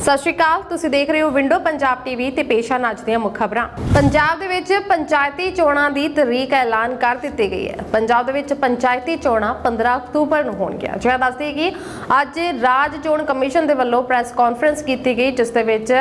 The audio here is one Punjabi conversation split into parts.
ਸਤਿ ਸ਼੍ਰੀ ਅਕਾਲ, ਤੁਸੀਂ ਦੇਖ ਰਹੇ ਹੋ ਵਿੰਡੋ ਪੰਜਾਬ ਟੀਵੀ ਤੇ ਪੇਸ਼ ਹਨ ਅੱਜ ਦੀਆਂ ਮੁੱਖ ਖਬਰਾਂ। ਪੰਜਾਬ ਦੇ ਵਿੱਚ ਪੰਚਾਇਤੀ ਚੋਣਾਂ ਦੀ ਤਰੀਕ ਐਲਾਨ ਕਰ ਦਿੱਤੀ ਗਈ ਹੈ। ਪੰਜਾਬ ਦੇ ਵਿੱਚ ਪੰਚਾਇਤੀ ਚੋਣਾਂ 15 ਅਕਤੂਬਰ ਨੂੰ ਹੋਣਗੀਆਂ। ਜਿਹੜਾ ਦੱਸਦੀ ਕਿ ਅੱਜ ਰਾਜ ਚੋਣ ਕਮਿਸ਼ਨ ਦੇ ਵੱਲੋਂ ਪ੍ਰੈਸ ਕਾਨਫਰੰਸ ਕੀਤੀ ਗਈ, ਜਿਸ ਦੇ ਵਿੱਚ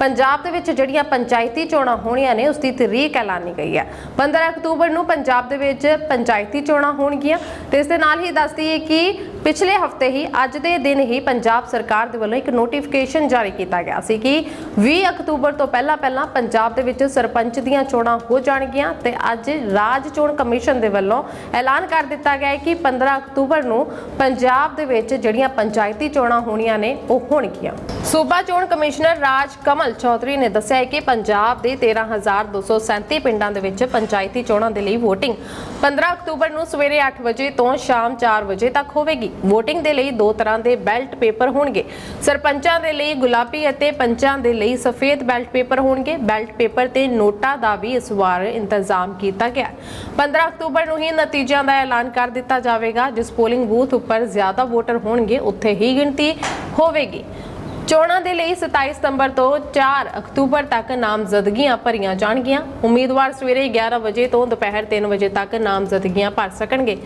ਪੰਜਾਬ ਦੇ ਵਿੱਚ ਜਿਹੜੀਆਂ ਪੰਚਾਇਤੀ ਚੋਣਾਂ ਹੋਣੀਆਂ ਨੇ, ਉਸ ਦੀ ਤਰੀਕ ਐਲਾਨੀ ਗਈ ਹੈ। 15 ਅਕਤੂਬਰ ਨੂੰ ਪੰਜਾਬ ਦੇ ਵਿੱਚ ਪੰਚਾਇਤੀ ਚੋਣਾਂ ਹੋਣਗੀਆਂ ਤੇ ਇਸ ਦੇ ਨਾਲ ਹੀ ਦੱਸਦੀ ਹੈ ਕਿ ਪਿਛਲੇ ਹਫ਼ਤੇ ਹੀ, ਅੱਜ ਦੇ ਦਿਨ ਹੀ ਪੰਜਾਬ ਸਰਕਾਰ ਦੇ ਵੱਲੋਂ ਇੱਕ ਨੋਟੀਫਿਕੇਸ਼ਨ ਜਾਰੀ ਕੀਤਾ ਗਿਆ ਸੀ ਕਿ 20 ਅਕਤੂਬਰ ਤੋਂ ਪਹਿਲਾਂ ਪਹਿਲਾਂ ਪੰਜਾਬ ਦੇ ਵਿੱਚ ਸਰਪੰਚ ਦੀਆਂ ਚੋਣਾਂ ਹੋ ਜਾਣਗੀਆਂ ਤੇ ਅੱਜ ਰਾਜ ਚੋਣ ਕਮਿਸ਼ਨ ਦੇ ਵੱਲੋਂ ਐਲਾਨ ਕਰ ਦਿੱਤਾ ਗਿਆ ਹੈ ਕਿ 15 ਅਕਤੂਬਰ ਨੂੰ ਪੰਜਾਬ ਦੇ ਵਿੱਚ ਜਿਹੜੀਆਂ ਪੰਚਾਇਤੀ ਚੋਣਾਂ ਹੋਣੀਆਂ ਨੇ, ਉਹ ਹੋਣਗੀਆਂ। ਸੂਬਾ ਚੋਣ ਕਮਿਸ਼ਨਰ ਰਾਜ ਕਮਲ ਚੌਧਰੀ ਨੇ ਦੱਸਿਆ ਹੈ ਕਿ ਪੰਜਾਬ ਦੇ 13237 ਪਿੰਡਾਂ ਦੇ ਵਿੱਚ ਪੰਚਾਇਤੀ ਚੋਣਾਂ ਦੇ ਲਈ VOTING 15 ਅਕਤੂਬਰ ਨੂੰ ਸਵੇਰੇ 8 ਵਜੇ ਤੋਂ ਸ਼ਾਮ 4 ਵਜੇ ਤੱਕ ਹੋਵੇਗੀ। VOTING ਦੇ ਲਈ ਦੋ ਤਰ੍ਹਾਂ ਦੇ ਬੈਲਟ ਪੇਪਰ ਹੋਣਗੇ। ਸਰਪੰਚਾਂ ਦੇ ਲਈ ਗੁਲਾਬੀ ਅਤੇ ਪੰਚਾਂ ਦੇ ਲਈ ਸਫੇਦ ਬੈਲਟ ਪੇਪਰ ਹੋਣਗੇ ਬੈਲਟ ਪੇਪਰ ਤੇ ਨੋਟਾਂ ਦਾ ਵੀ ਇਸ ਵਾਰ ਇੰਤਜ਼ਾਮ ਕੀਤਾ ਗਿਆ ਹੈ। 15 ਅਕਤੂਬਰ ਨੂੰ ਹੀ ਨਤੀਜਿਆਂ ਦਾ ਐਲਾਨ ਕਰ ਦਿੱਤਾ ਜਾਵੇਗਾ, ਜਿਸ ਪੋਲਿੰਗ ਬੂਥ ਉੱਪਰ ਜ਼ਿਆਦਾ ਵੋਟਰ ਹੋਣਗੇ, ਉੱਥੇ ਹੀ ਗਿਣਤੀ ਹੋਵੇਗੀ ਚੋਣਾਂ ਦੇ ਲਈ 27 ਸਤੰਬਰ ਤੋਂ 4 ਅਕਤੂਬਰ ਤੱਕ ਨਾਮਜ਼ਦਗੀਆਂ ਭਰੀਆਂ ਜਾਣਗੀਆਂ। ਉਮੀਦਵਾਰ ਸਵੇਰੇ 11 ਵਜੇ ਤੋਂ ਦੁਪਹਿਰ 3 ਵਜੇ ਤੱਕ ਨਾਮਜ਼ਦਗੀਆਂ ਭਰ ਸਕਣਗੇ।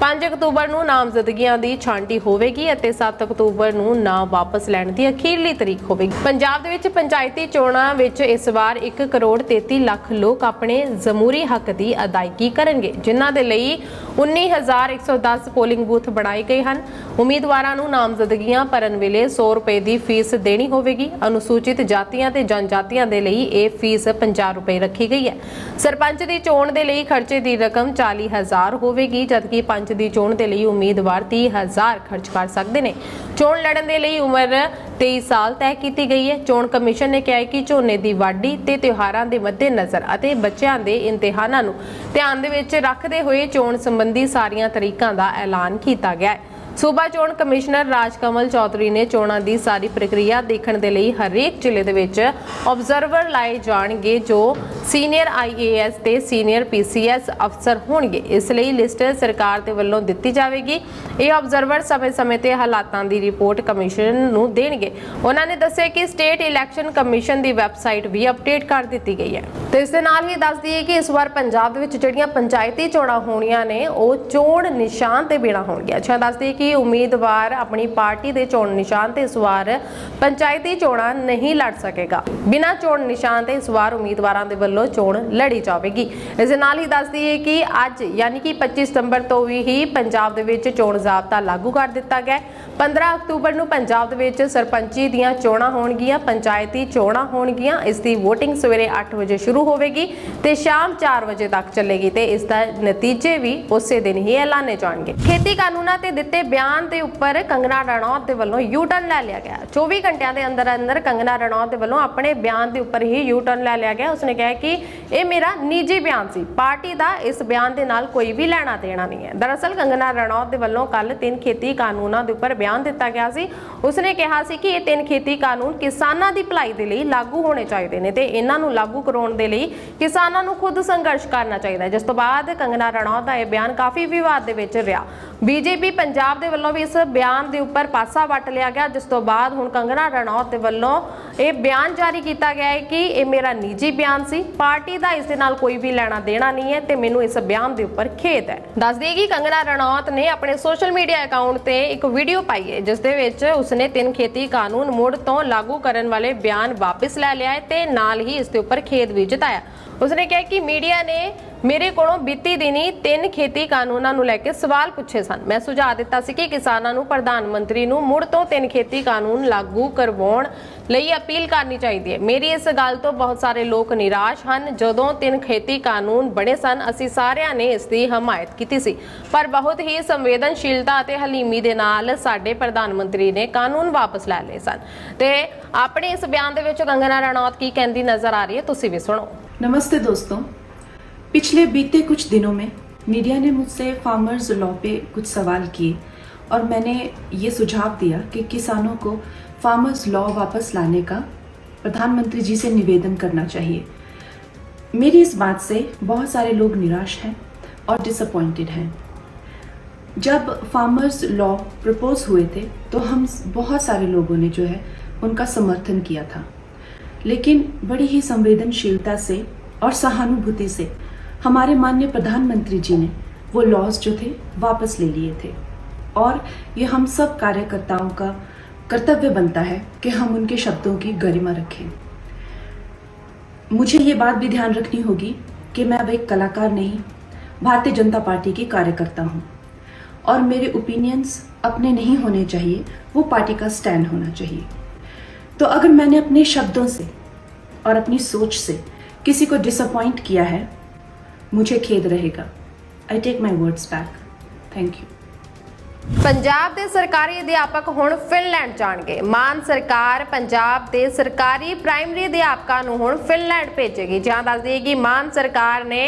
5 ਅਕਤੂਬਰ ਨੂੰ ਨਾਮਜ਼ਦਗੀਆਂ ਦੀ ਛਾਂਟੀ ਹੋਵੇਗੀ ਅਤੇ 7 ਅਕਤੂਬਰ ਨੂੰ ਨਾਮ ਵਾਪਸ ਲੈਣ ਦੀ ਅਖੀਰਲੀ ਤਰੀਕ ਹੋਵੇਗੀ। ਪੰਜਾਬ ਦੇ ਵਿੱਚ ਪੰਚਾਇਤੀ ਚੋਣਾਂ ਵਿੱਚ ਇਸ ਵਾਰ 1 ਕਰੋੜ 33 ਲੱਖ ਲੋਕ ਆਪਣੇ ਜ਼ਮੂਰੀ ਹੱਕ ਦੀ ਅਦਾਇਗੀ ਕਰਨਗੇ, ਜਿਨ੍ਹਾਂ ਦੇ ਲਈ 19110 ਪੋਲਿੰਗ ਬੂਥ ਬਣਾਏ ਗਏ ਹਨ। ਉਮੀਦਵਾਰਾਂ ਨੂੰ ਨਾਮਜ਼ਦਗੀਆਂ ਭਰਨ ਵੇਲੇ 100 ਰੁਪਏ ਦੀ ਫੀਸ ਦੇਣੀ ਹੋਵੇਗੀ। ਅਨੁਸੂਚਿਤ ਜਾਤੀਆਂ ਤੇ ਜਨਜਾਤੀਆਂ ਦੇ ਲਈ ਇਹ ਫੀਸ 50 ਰੁਪਏ ਰੱਖੀ ਗਈ ਹੈ। ਸਰਪੰਚ ਦੀ ਚੋਣ ਦੇ ਲਈ ਖਰਚੇ ਦੀ ਰਕਮ 40000 ਹੋਵੇਗੀ, ਜਦਕਿ ਪੰਚ ਦੀ ਚੋਣ ਦੇ ਲਈ ਉਮੀਦਵਾਰ 30000 ਖਰਚ ਕਰ ਸਕਦੇ ਨੇ। ਚੋਣ ਲੜਨ ਦੇ ਲਈ ਉਮਰ 23 ਸਾਲ ਤੈਅ ਕੀਤੀ ਗਈ ਹੈ। ਚੋਣ ਕਮਿਸ਼ਨ ਨੇ ਕਿਹਾ ਹੈ ਕਿ ਝੋਨੇ ਦੀ ਵਾਢੀ ਤੇ ਤਿਉਹਾਰਾਂ ਦੇ ਮੱਦੇਨਜ਼ਰ ਅਤੇ ਬੱਚਿਆਂ ਦੇ ਇਮਤਿਹਾਨਾਂ ਨੂੰ ਧਿਆਨ ਦੇ ਵਿੱਚ ਰੱਖਦੇ ਹੋਏ ਚੋਣ ਸੰਬੰਧੀ ਸਾਰੀਆਂ ਤਰੀਕਾਂ ਦਾ ਐਲਾਨ ਕੀਤਾ ਗਿਆ ਹੈ। ਸੂਬਾ ਚੋਣ ਕਮਿਸ਼ਨਰ ਰਾਜਕਮਲ ਚੌਧਰੀ ਨੇ ਚੋਣਾਂ ਦੀ ਸਾਰੀ ਪ੍ਰਕਿਰਿਆ ਦੇਖਣ ਦੇ ਲਈ ਹਰੇਕ ਜ਼ਿਲ੍ਹੇ ਦੇ ਵਿੱਚ ਆਬਜ਼ਰਵਰ ਲਾਏ ਜਾਣਗੇ ਜੋ ਸੀਨੀਅਰ ਆਈਏਐਸ ਤੇ ਸੀਨੀਅਰ ਪੀਸੀਐਸ ਅਫਸਰ ਹੋਣਗੇ। ਇਸ ਲਈ ਲਿਸਟ ਸਰਕਾਰ ਦੇ ਵੱਲੋਂ ਦਿੱਤੀ ਜਾਵੇਗੀ। ਇਹ ਆਬਜ਼ਰਵਰ ਸਮੇਂ-ਸਮੇਂ ਤੇ ਹਾਲਾਤਾਂ ਦੀ ਰਿਪੋਰਟ ਕਮਿਸ਼ਨ ਨੂੰ ਦੇਣਗੇ। ਉਹਨਾਂ ਨੇ ਦੱਸਿਆ ਕਿ ਸਟੇਟ ਇਲੈਕਸ਼ਨ ਕਮਿਸ਼ਨ ਦੀ ਵੈਬਸਾਈਟ ਵੀ ਅਪਡੇਟ ਕਰ ਦਿੱਤੀ ਗਈ ਹੈ। ਤੇ ਇਸ ਦੇ ਨਾਲ ਹੀ ਦੱਸ ਦਈਏ ਕਿ ਇਸ ਵਾਰ ਪੰਜਾਬ ਦੇ ਵਿੱਚ ਜਿਹੜੀਆਂ ਪੰਚਾਇਤੀ ਚੋਣਾਂ ਹੋਣੀਆਂ ਨੇ, ਉਹ ਚੋਣ ਨਿਸ਼ਾਨ ਤੇ ਬਿਨਾ ਹੋਣਗੀਆਂ। ਅੱਛਾ, ਦੱਸ ਦਈਏ ਕਿ ਉਮੀਦਵਾਰ ਆਪਣੀ ਪਾਰਟੀ ਦੇ ਚੋਣ ਨਿਸ਼ਾਨ ਤੇ ਇਸ ਵਾਰ ਪੰਚਾਇਤੀ ਚੋਣਾਂ ਨਹੀਂ ਲੜ ਸਕੇਗਾ। ਬਿਨਾ ਚੋਣ ਨਿਸ਼ਾਨ ਤੇ ਇਸ ਵਾਰ ਉਮੀਦਵਾਰਾਂ ਦੇ ਵੱਲੋਂ ਚੋਣ ਲੜੀ ਜਾਵੇਗੀ। ਇਸ ਦੇ ਨਾਲ ਹੀ ਦੱਸ ਦਈਏ ਕਿ ਅੱਜ ਯਾਨੀ ਕਿ 25 ਸਤੰਬਰ ਤੋਂ ਵੀ ਹੀ ਪੰਜਾਬ ਦੇ ਵਿੱਚ ਚੋਣ ਜ਼ਾਬਤਾ ਲਾਗੂ ਕਰ ਦਿੱਤਾ ਗਿਆ 15 ਅਕਤੂਬਰ ਨੂੰ ਪੰਜਾਬ ਦੇ ਵਿੱਚ ਸਰਪੰਚੀ ਦੀਆਂ ਚੋਣਾਂ ਹੋਣਗੀਆਂ, ਪੰਚਾਇਤੀ ਚੋਣਾਂ ਹੋਣਗੀਆਂ। ਇਸ ਦੀ VOTING ਸਵੇਰੇ 8 ਵਜੇ ਸ਼ੁਰੂ ਹੋਵੇਗੀ ਤੇ ਸ਼ਾਮ 4 ਵਜੇ ਤੱਕ ਚੱਲੇਗੀ ਤੇ ਇਸ ਦਾ ਨਤੀਜੇ ਵੀ ਉਸੇ ਦਿਨ ਹੀ ਐਲਾਨੇ ਜਾਣਗੇ। ਖੇਤੀ ਕਾਨੂੰਨਾਂ ਤੇ ਦਿੱਤੇ ਬਿਆਨ ਦੇ ਉੱਪਰ ਕੰਗਨਾ ਰਣੌਤ ਦੇ ਵੱਲੋਂ ਯੂ ਟਰਨ ਲੈ ਲਿਆ ਗਿਆ। 24 ਘੰਟਿਆਂ ਦੇ ਅੰਦਰ ਅੰਦਰ ਕੰਗਨਾ ਰਣੌਤ ਦੇ ਵੱਲੋਂ ਆਪਣੇ ਬਿਆਨ ਦੇ ਉੱਪਰ ਹੀ ਯੂ ਟਰਨ ਲੈ ਲਿਆ ਗਿਆ। ਉਸਨੇ ਕਿਹਾ ਕਿ ਇਹ ਮੇਰਾ ਨਿੱਜੀ ਬਿਆਨ ਸੀ। ਪਾਰਟੀ ਦਾ ਇਸ ਬਿਆਨ ਦੇ ਨਾਲ ਕੋਈ ਵੀ ਲੈਣਾ ਦੇਣਾ ਨਹੀਂ ਹੈ। ਦਰਅਸਲ ਕੰਗਨਾ ਰਣੌਤ ਦੇ ਵੱਲੋਂ ਕੱਲ ਤਿੰਨ ਖੇਤੀ ਕਾਨੂੰਨਾਂ ਦੇ ਉੱਪਰ ਬਿਆਨ ਦਿੱਤਾ ਗਿਆ ਸੀ। ਉਸਨੇ ਕਿਹਾ ਸੀ ਕਿ ਇਹ ਤਿੰਨ ਖੇਤੀ ਕਾਨੂੰਨ ਕਿਸਾਨਾਂ ਦੀ ਭਲਾਈ ਦੇ ਲਈ ਲਾਗੂ ਹੋਣੇ ਚਾਹੀਦੇ ਨੇ ਤੇ ਇਹਨਾਂ ਨੂੰ ਲਾਗੂ ਕਰਾਉਣ ਦੇ ਲਈ ਕਿਸਾਨਾਂ ਨੂੰ ਖੁਦ ਸੰਘਰਸ਼ ਕਰਨਾ ਚਾਹੀਦਾ ਹੈ। ਜਿਸ ਤੋਂ ਬਾਅਦ ਕੰਗਨਾ ਰਣੌਤ ਦਾ ਇਹ ਬਿਆਨ ਕਾਫੀ ਵਿਵਾਦ ਦੇ ਵਿੱਚ ਰਿਹਾ। ਬੀਜੇਪੀ ਪੰਜਾਬ ਦੇ ਵੱਲੋਂ ਵੀ ਇਸ ਬਿਆਨ ਦੇ ਉੱਪਰ ਪਾਸਾ ਵੱਟ ਲਿਆ ਗਿਆ, ਜਿਸ ਤੋਂ ਬਾਅਦ ਹੁਣ ਕੰਗਨਾ ਰਣੌਤ ਦੇ ਵੱਲੋਂ ਇਹ ਬਿਆਨ ਜਾਰੀ ਕੀਤਾ ਗਿਆ ਹੈ ਕਿ ਇਹ ਮੇਰਾ ਨਿੱਜੀ ਬਿਆਨ ਸੀ, ਪਾਰਟੀ ਦਾ ਇਸ ਦੇ ਨਾਲ ਕੋਈ ਵੀ ਲੈਣਾ ਦੇਣਾ ਨਹੀਂ ਹੈ ਤੇ ਮੈਨੂੰ ਇਸ ਬਿਆਨ ਦੇ ਉੱਪਰ ਖੇਦ ਹੈ। ਦੱਸ ਦਈਏ ਕਿ ਕੰਗਣਾ ਰਣੌਤ ਨੇ ਆਪਣੇ ਸੋਸ਼ਲ ਮੀਡੀਆ ਅਕਾਊਂਟ ਤੇ ਇੱਕ ਵੀਡੀਓ ਪਾਈ ਹੈ, ਜਿਸ ਦੇ ਵਿੱਚ ਉਸਨੇ ਤਿੰਨ ਖੇਤੀ ਕਾਨੂੰਨ ਮੁੜ ਤੋਂ ਲਾਗੂ ਕਰਨ ਵਾਲੇ ਬਿਆਨ ਵਾਪਸ ਲੈ ਲਿਆ ਹੈ ਤੇ ਨਾਲ ਹੀ ਇਸ ਦੇ ਉੱਪਰ ਖੇਦ ਵੀ ਜਤਾਇਆ। ਉਸਨੇ ਕਿਹਾ ਕਿ ਮੀਡੀਆ ਨੇ ਮੇਰੇ ਕੋਲੋਂ ਬੀਤੀ ਦਿਨੀ ਤਿੰਨ ਖੇਤੀ ਕਾਨੂੰਨਾਂ ਨੂੰ ਲੈ ਕੇ ਸਵਾਲ ਪੁੱਛੇ ਸਨ। ਮੈਂ ਸੁਝਾਅ ਦਿੱਤਾ ਸੀ ਕਿ ਕਿਸਾਨਾਂ ਨੂੰ ਪ੍ਰਧਾਨ ਮੰਤਰੀ ਨੂੰ ਮੁੜ ਤੋਂ ਤਿੰਨ ਖੇਤੀ ਕਾਨੂੰਨ ਲਾਗੂ ਕਰਵਾਉਣ ਲਈ ਅਪੀਲ ਕਰਨੀ ਚਾਹੀਦੀ ਹੈ। ਮੇਰੀ ਇਸ ਗੱਲ ਤੋਂ ਬਹੁਤ ਸਾਰੇ ਲੋਕ ਨਿਰਾਸ਼ ਹਨ। ਜਦੋਂ ਤਿੰਨ ਖੇਤੀ ਕਾਨੂੰਨ ਬਣੇ ਸਨ, ਅਸੀਂ ਸਾਰਿਆਂ ਨੇ ਇਸ ਦੀ ਹਮਾਇਤ ਕੀਤੀ ਸੀ। ਪਰ ਬਹੁਤ ਹੀ ਸੰਵੇਦਨਸ਼ੀਲਤਾ ਅਤੇ ਹਲੀਮੀ ਦੇ ਨਾਲ ਸਾਡੇ ਪ੍ਰਧਾਨ ਮੰਤਰੀ ਨੇ ਕਾਨੂੰਨ ਵਾਪਸ ਲੈ ਲਏ ਸਨ। ਤੇ ਆਪਣੇ ਇਸ ਬਿਆਨ ਦੇ ਵਿੱਚ ਕੰਗਨਾ ਰਣੌਤ ਕੀ ਕਹਿੰਦੀ ਨਜ਼ਰ ਆ ਰਹੀ ਹੈ, ਤੁਸੀਂ ਵੀ ਸੁਣੋ। नमस्ते दोस्तों। पिछले बीते कुछ दिनों में मीडिया ने मुझसे फार्मर्स लॉ पे कुछ सवाल किए और मैंने ये सुझाव दिया कि किसानों को फार्मर्स लॉ वापस लाने का प्रधानमंत्री जी से निवेदन करना चाहिए। मेरी इस बात से बहुत सारे लोग निराश हैं और डिसअपॉइंटेड हैं। जब फार्मर्स लॉ प्रपोज हुए थे तो हम बहुत सारे लोगों ने जो है उनका समर्थन किया था। लेकिन बड़ी ही संवेदनशीलता से और सहानुभूति से हमारे माननीय प्रधानमंत्री जी ने वो लॉज जो थे वापस ले लिए थे। और ये हम सब कार्यकर्ताओं का कर्तव्य बनता है कि हम उनके शब्दों की गरिमा रखें। मुझे ये बात भी ध्यान रखनी होगी कि मैं अब एक कलाकार नहीं, भारतीय जनता पार्टी की कार्यकर्ता हूँ। और मेरे ओपिनियंस अपने नहीं होने चाहिए, वो पार्टी का स्टैंड होना चाहिए। तो अगर मैंने अपने शब्दों से और अपनी सोच से किसी को डिसअपॉइंट किया है मुझे खेद रहेगा I take my words back thank you Punjab ਦੇ ਸਰਕਾਰੀ ਅਧਿਆਪਕ ਹੁਣ ਫਿਨਲੈਂਡ ਜਾਣਗੇ ਮਾਨ ਸਰਕਾਰ ਪੰਜਾਬ ਦੇ ਸਰਕਾਰੀ ਪ੍ਰਾਇਮਰੀ ਅਧਿਆਪਕਾਂ ਨੂੰ ਹੁਣ ਫਿਨਲੈਂਡ ਭੇਜੇਗੀ ਜਾਂ ਦੱਸ ਦਈਏ ਕਿ ਮਾਨ ਸਰਕਾਰ ਨੇ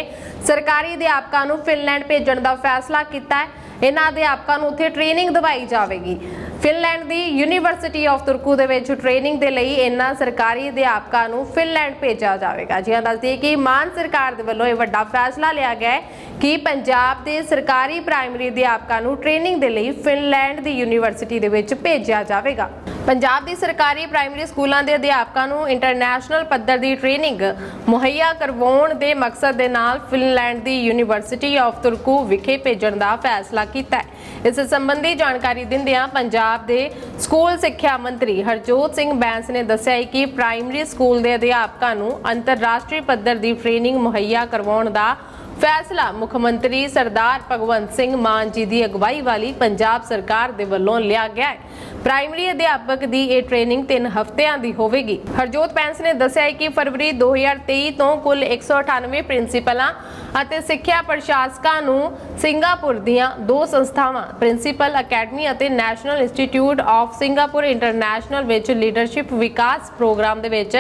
ਸਰਕਾਰੀ ਅਧਿਆਪਕਾਂ ਨੂੰ ਫਿਨਲੈਂਡ ਭੇਜਣ ਦਾ ਫੈਸਲਾ ਕੀਤਾ ਹੈ ਇਹਨਾਂ ਅਧਿਆਪਕਾਂ ਨੂੰ ਉੱਥੇ ਟ੍ਰੇਨਿੰਗ ਦਵਾਈ ਜਾਵੇਗੀ ਫਿਨਲੈਂਡ ਦੀ ਯੂਨੀਵਰਸਿਟੀ ਆਫ ਤੁਰਕੂ ਦੇ ਵਿੱਚ ਟ੍ਰੇਨਿੰਗ ਦੇ ਲਈ ਇਹਨਾਂ ਸਰਕਾਰੀ ਅਧਿਆਪਕਾਂ ਨੂੰ ਫਿਨਲੈਂਡ ਭੇਜਿਆ ਜਾਵੇਗਾ। ਜੀ ਹਾਂ ਦੱਸ ਕਿ ਮਾਨ ਸਰਕਾਰ ਦੇ ਵੱਲੋਂ ਇਹ ਵੱਡਾ ਫੈਸਲਾ ਲਿਆ ਗਿਆ ਹੈ ਕਿ ਪੰਜਾਬ ਦੇ ਸਰਕਾਰੀ ਪ੍ਰਾਇਮਰੀ ਅਧਿਆਪਕਾਂ ਨੂੰ ਟ੍ਰੇਨਿੰਗ ਦੇ ਲਈ ਫਿਨਲੈਂਡ ਦੀ ਯੂਨੀਵਰਸਿਟੀ ਦੇ ਵਿੱਚ ਭੇਜਿਆ ਜਾਵੇਗਾ। ਪੰਜਾਬ ਦੀ ਸਰਕਾਰੀ ਪ੍ਰਾਇਮਰੀ ਸਕੂਲਾਂ ਦੇ ਅਧਿਆਪਕਾਂ ਨੂੰ ਇੰਟਰਨੈਸ਼ਨਲ ਪੱਧਰ ਦੀ ਟ੍ਰੇਨਿੰਗ ਮੁਹੱਈਆ ਕਰਵਾਉਣ ਦੇ ਮਕਸਦ ਦੇ ਨਾਲ ਫਿਨਲੈਂਡ ਦੀ ਯੂਨੀਵਰਸਿਟੀ ਆਫ ਤੁਰਕੂ ਵਿਖੇ ਭੇਜਣ ਦਾ ਫੈਸਲਾ ਕੀਤਾ ਹੈ। ਇਸ ਸੰਬੰਧੀ ਜਾਣਕਾਰੀ ਦਿੰਦਿਆਂ ਪੰਜਾਬ ਦੇ ਸਕੂਲ ਸਿੱਖਿਆ ਮੰਤਰੀ ਹਰਜੋਤ ਸਿੰਘ ਬੈਂਸ ਨੇ ਦੱਸਿਆ ਹੈ ਕਿ ਪ੍ਰਾਇਮਰੀ ਸਕੂਲ ਦੇ ਅਧਿਆਪਕਾਂ ਨੂੰ ਅੰਤਰਰਾਸ਼ਟਰੀ ਪੱਧਰ ਦੀ ਟ੍ਰੇਨਿੰਗ ਮੁਹੱਈਆ ਕਰਵਾਉਣ ਦਾ ਫੈਸਲਾ ਮੁੱਖ ਮੰਤਰੀ ਸਰਦਾਰ ਭਗਵੰਤ ਸਿੰਘ ਮਾਨ ਜੀ ਦੀ ਅਗਵਾਈ ਵਾਲੀ ਪੰਜਾਬ ਸਰਕਾਰ ਦੇ ਵੱਲੋਂ ਲਿਆ ਗਿਆ ਹੈ। ਪ੍ਰਾਇਮਰੀ ਅਧਿਆਪਕ ਦੀ ਇਹ ਟ੍ਰੇਨਿੰਗ 3 ਹਫ਼ਤਿਆਂ ਦੀ ਹੋਵੇਗੀ। ਹਰਜੋਤ ਪੈਂਸ ਨੇ ਦੱਸਿਆ ਕਿ ਫਰਵਰੀ 2023 ਤੋਂ ਕੁੱਲ 198 ਪ੍ਰਿੰਸੀਪਲਾਂ ਅਤੇ ਸਿੱਖਿਆ ਪ੍ਰਸ਼ਾਸਕਾਂ ਨੂੰ ਸਿੰਗਾਪੁਰ ਦੀਆਂ ਦੋ ਸੰਸਥਾਵਾਂ, ਪ੍ਰਿੰਸੀਪਲ ਅਕੈਡਮੀ ਅਤੇ national institute of Singapore international ਵਿੱਚ ਲੀਡਰਸ਼ਿਪ ਵਿਕਾਸ ਪ੍ਰੋਗਰਾਮ ਦੇ ਵਿੱਚ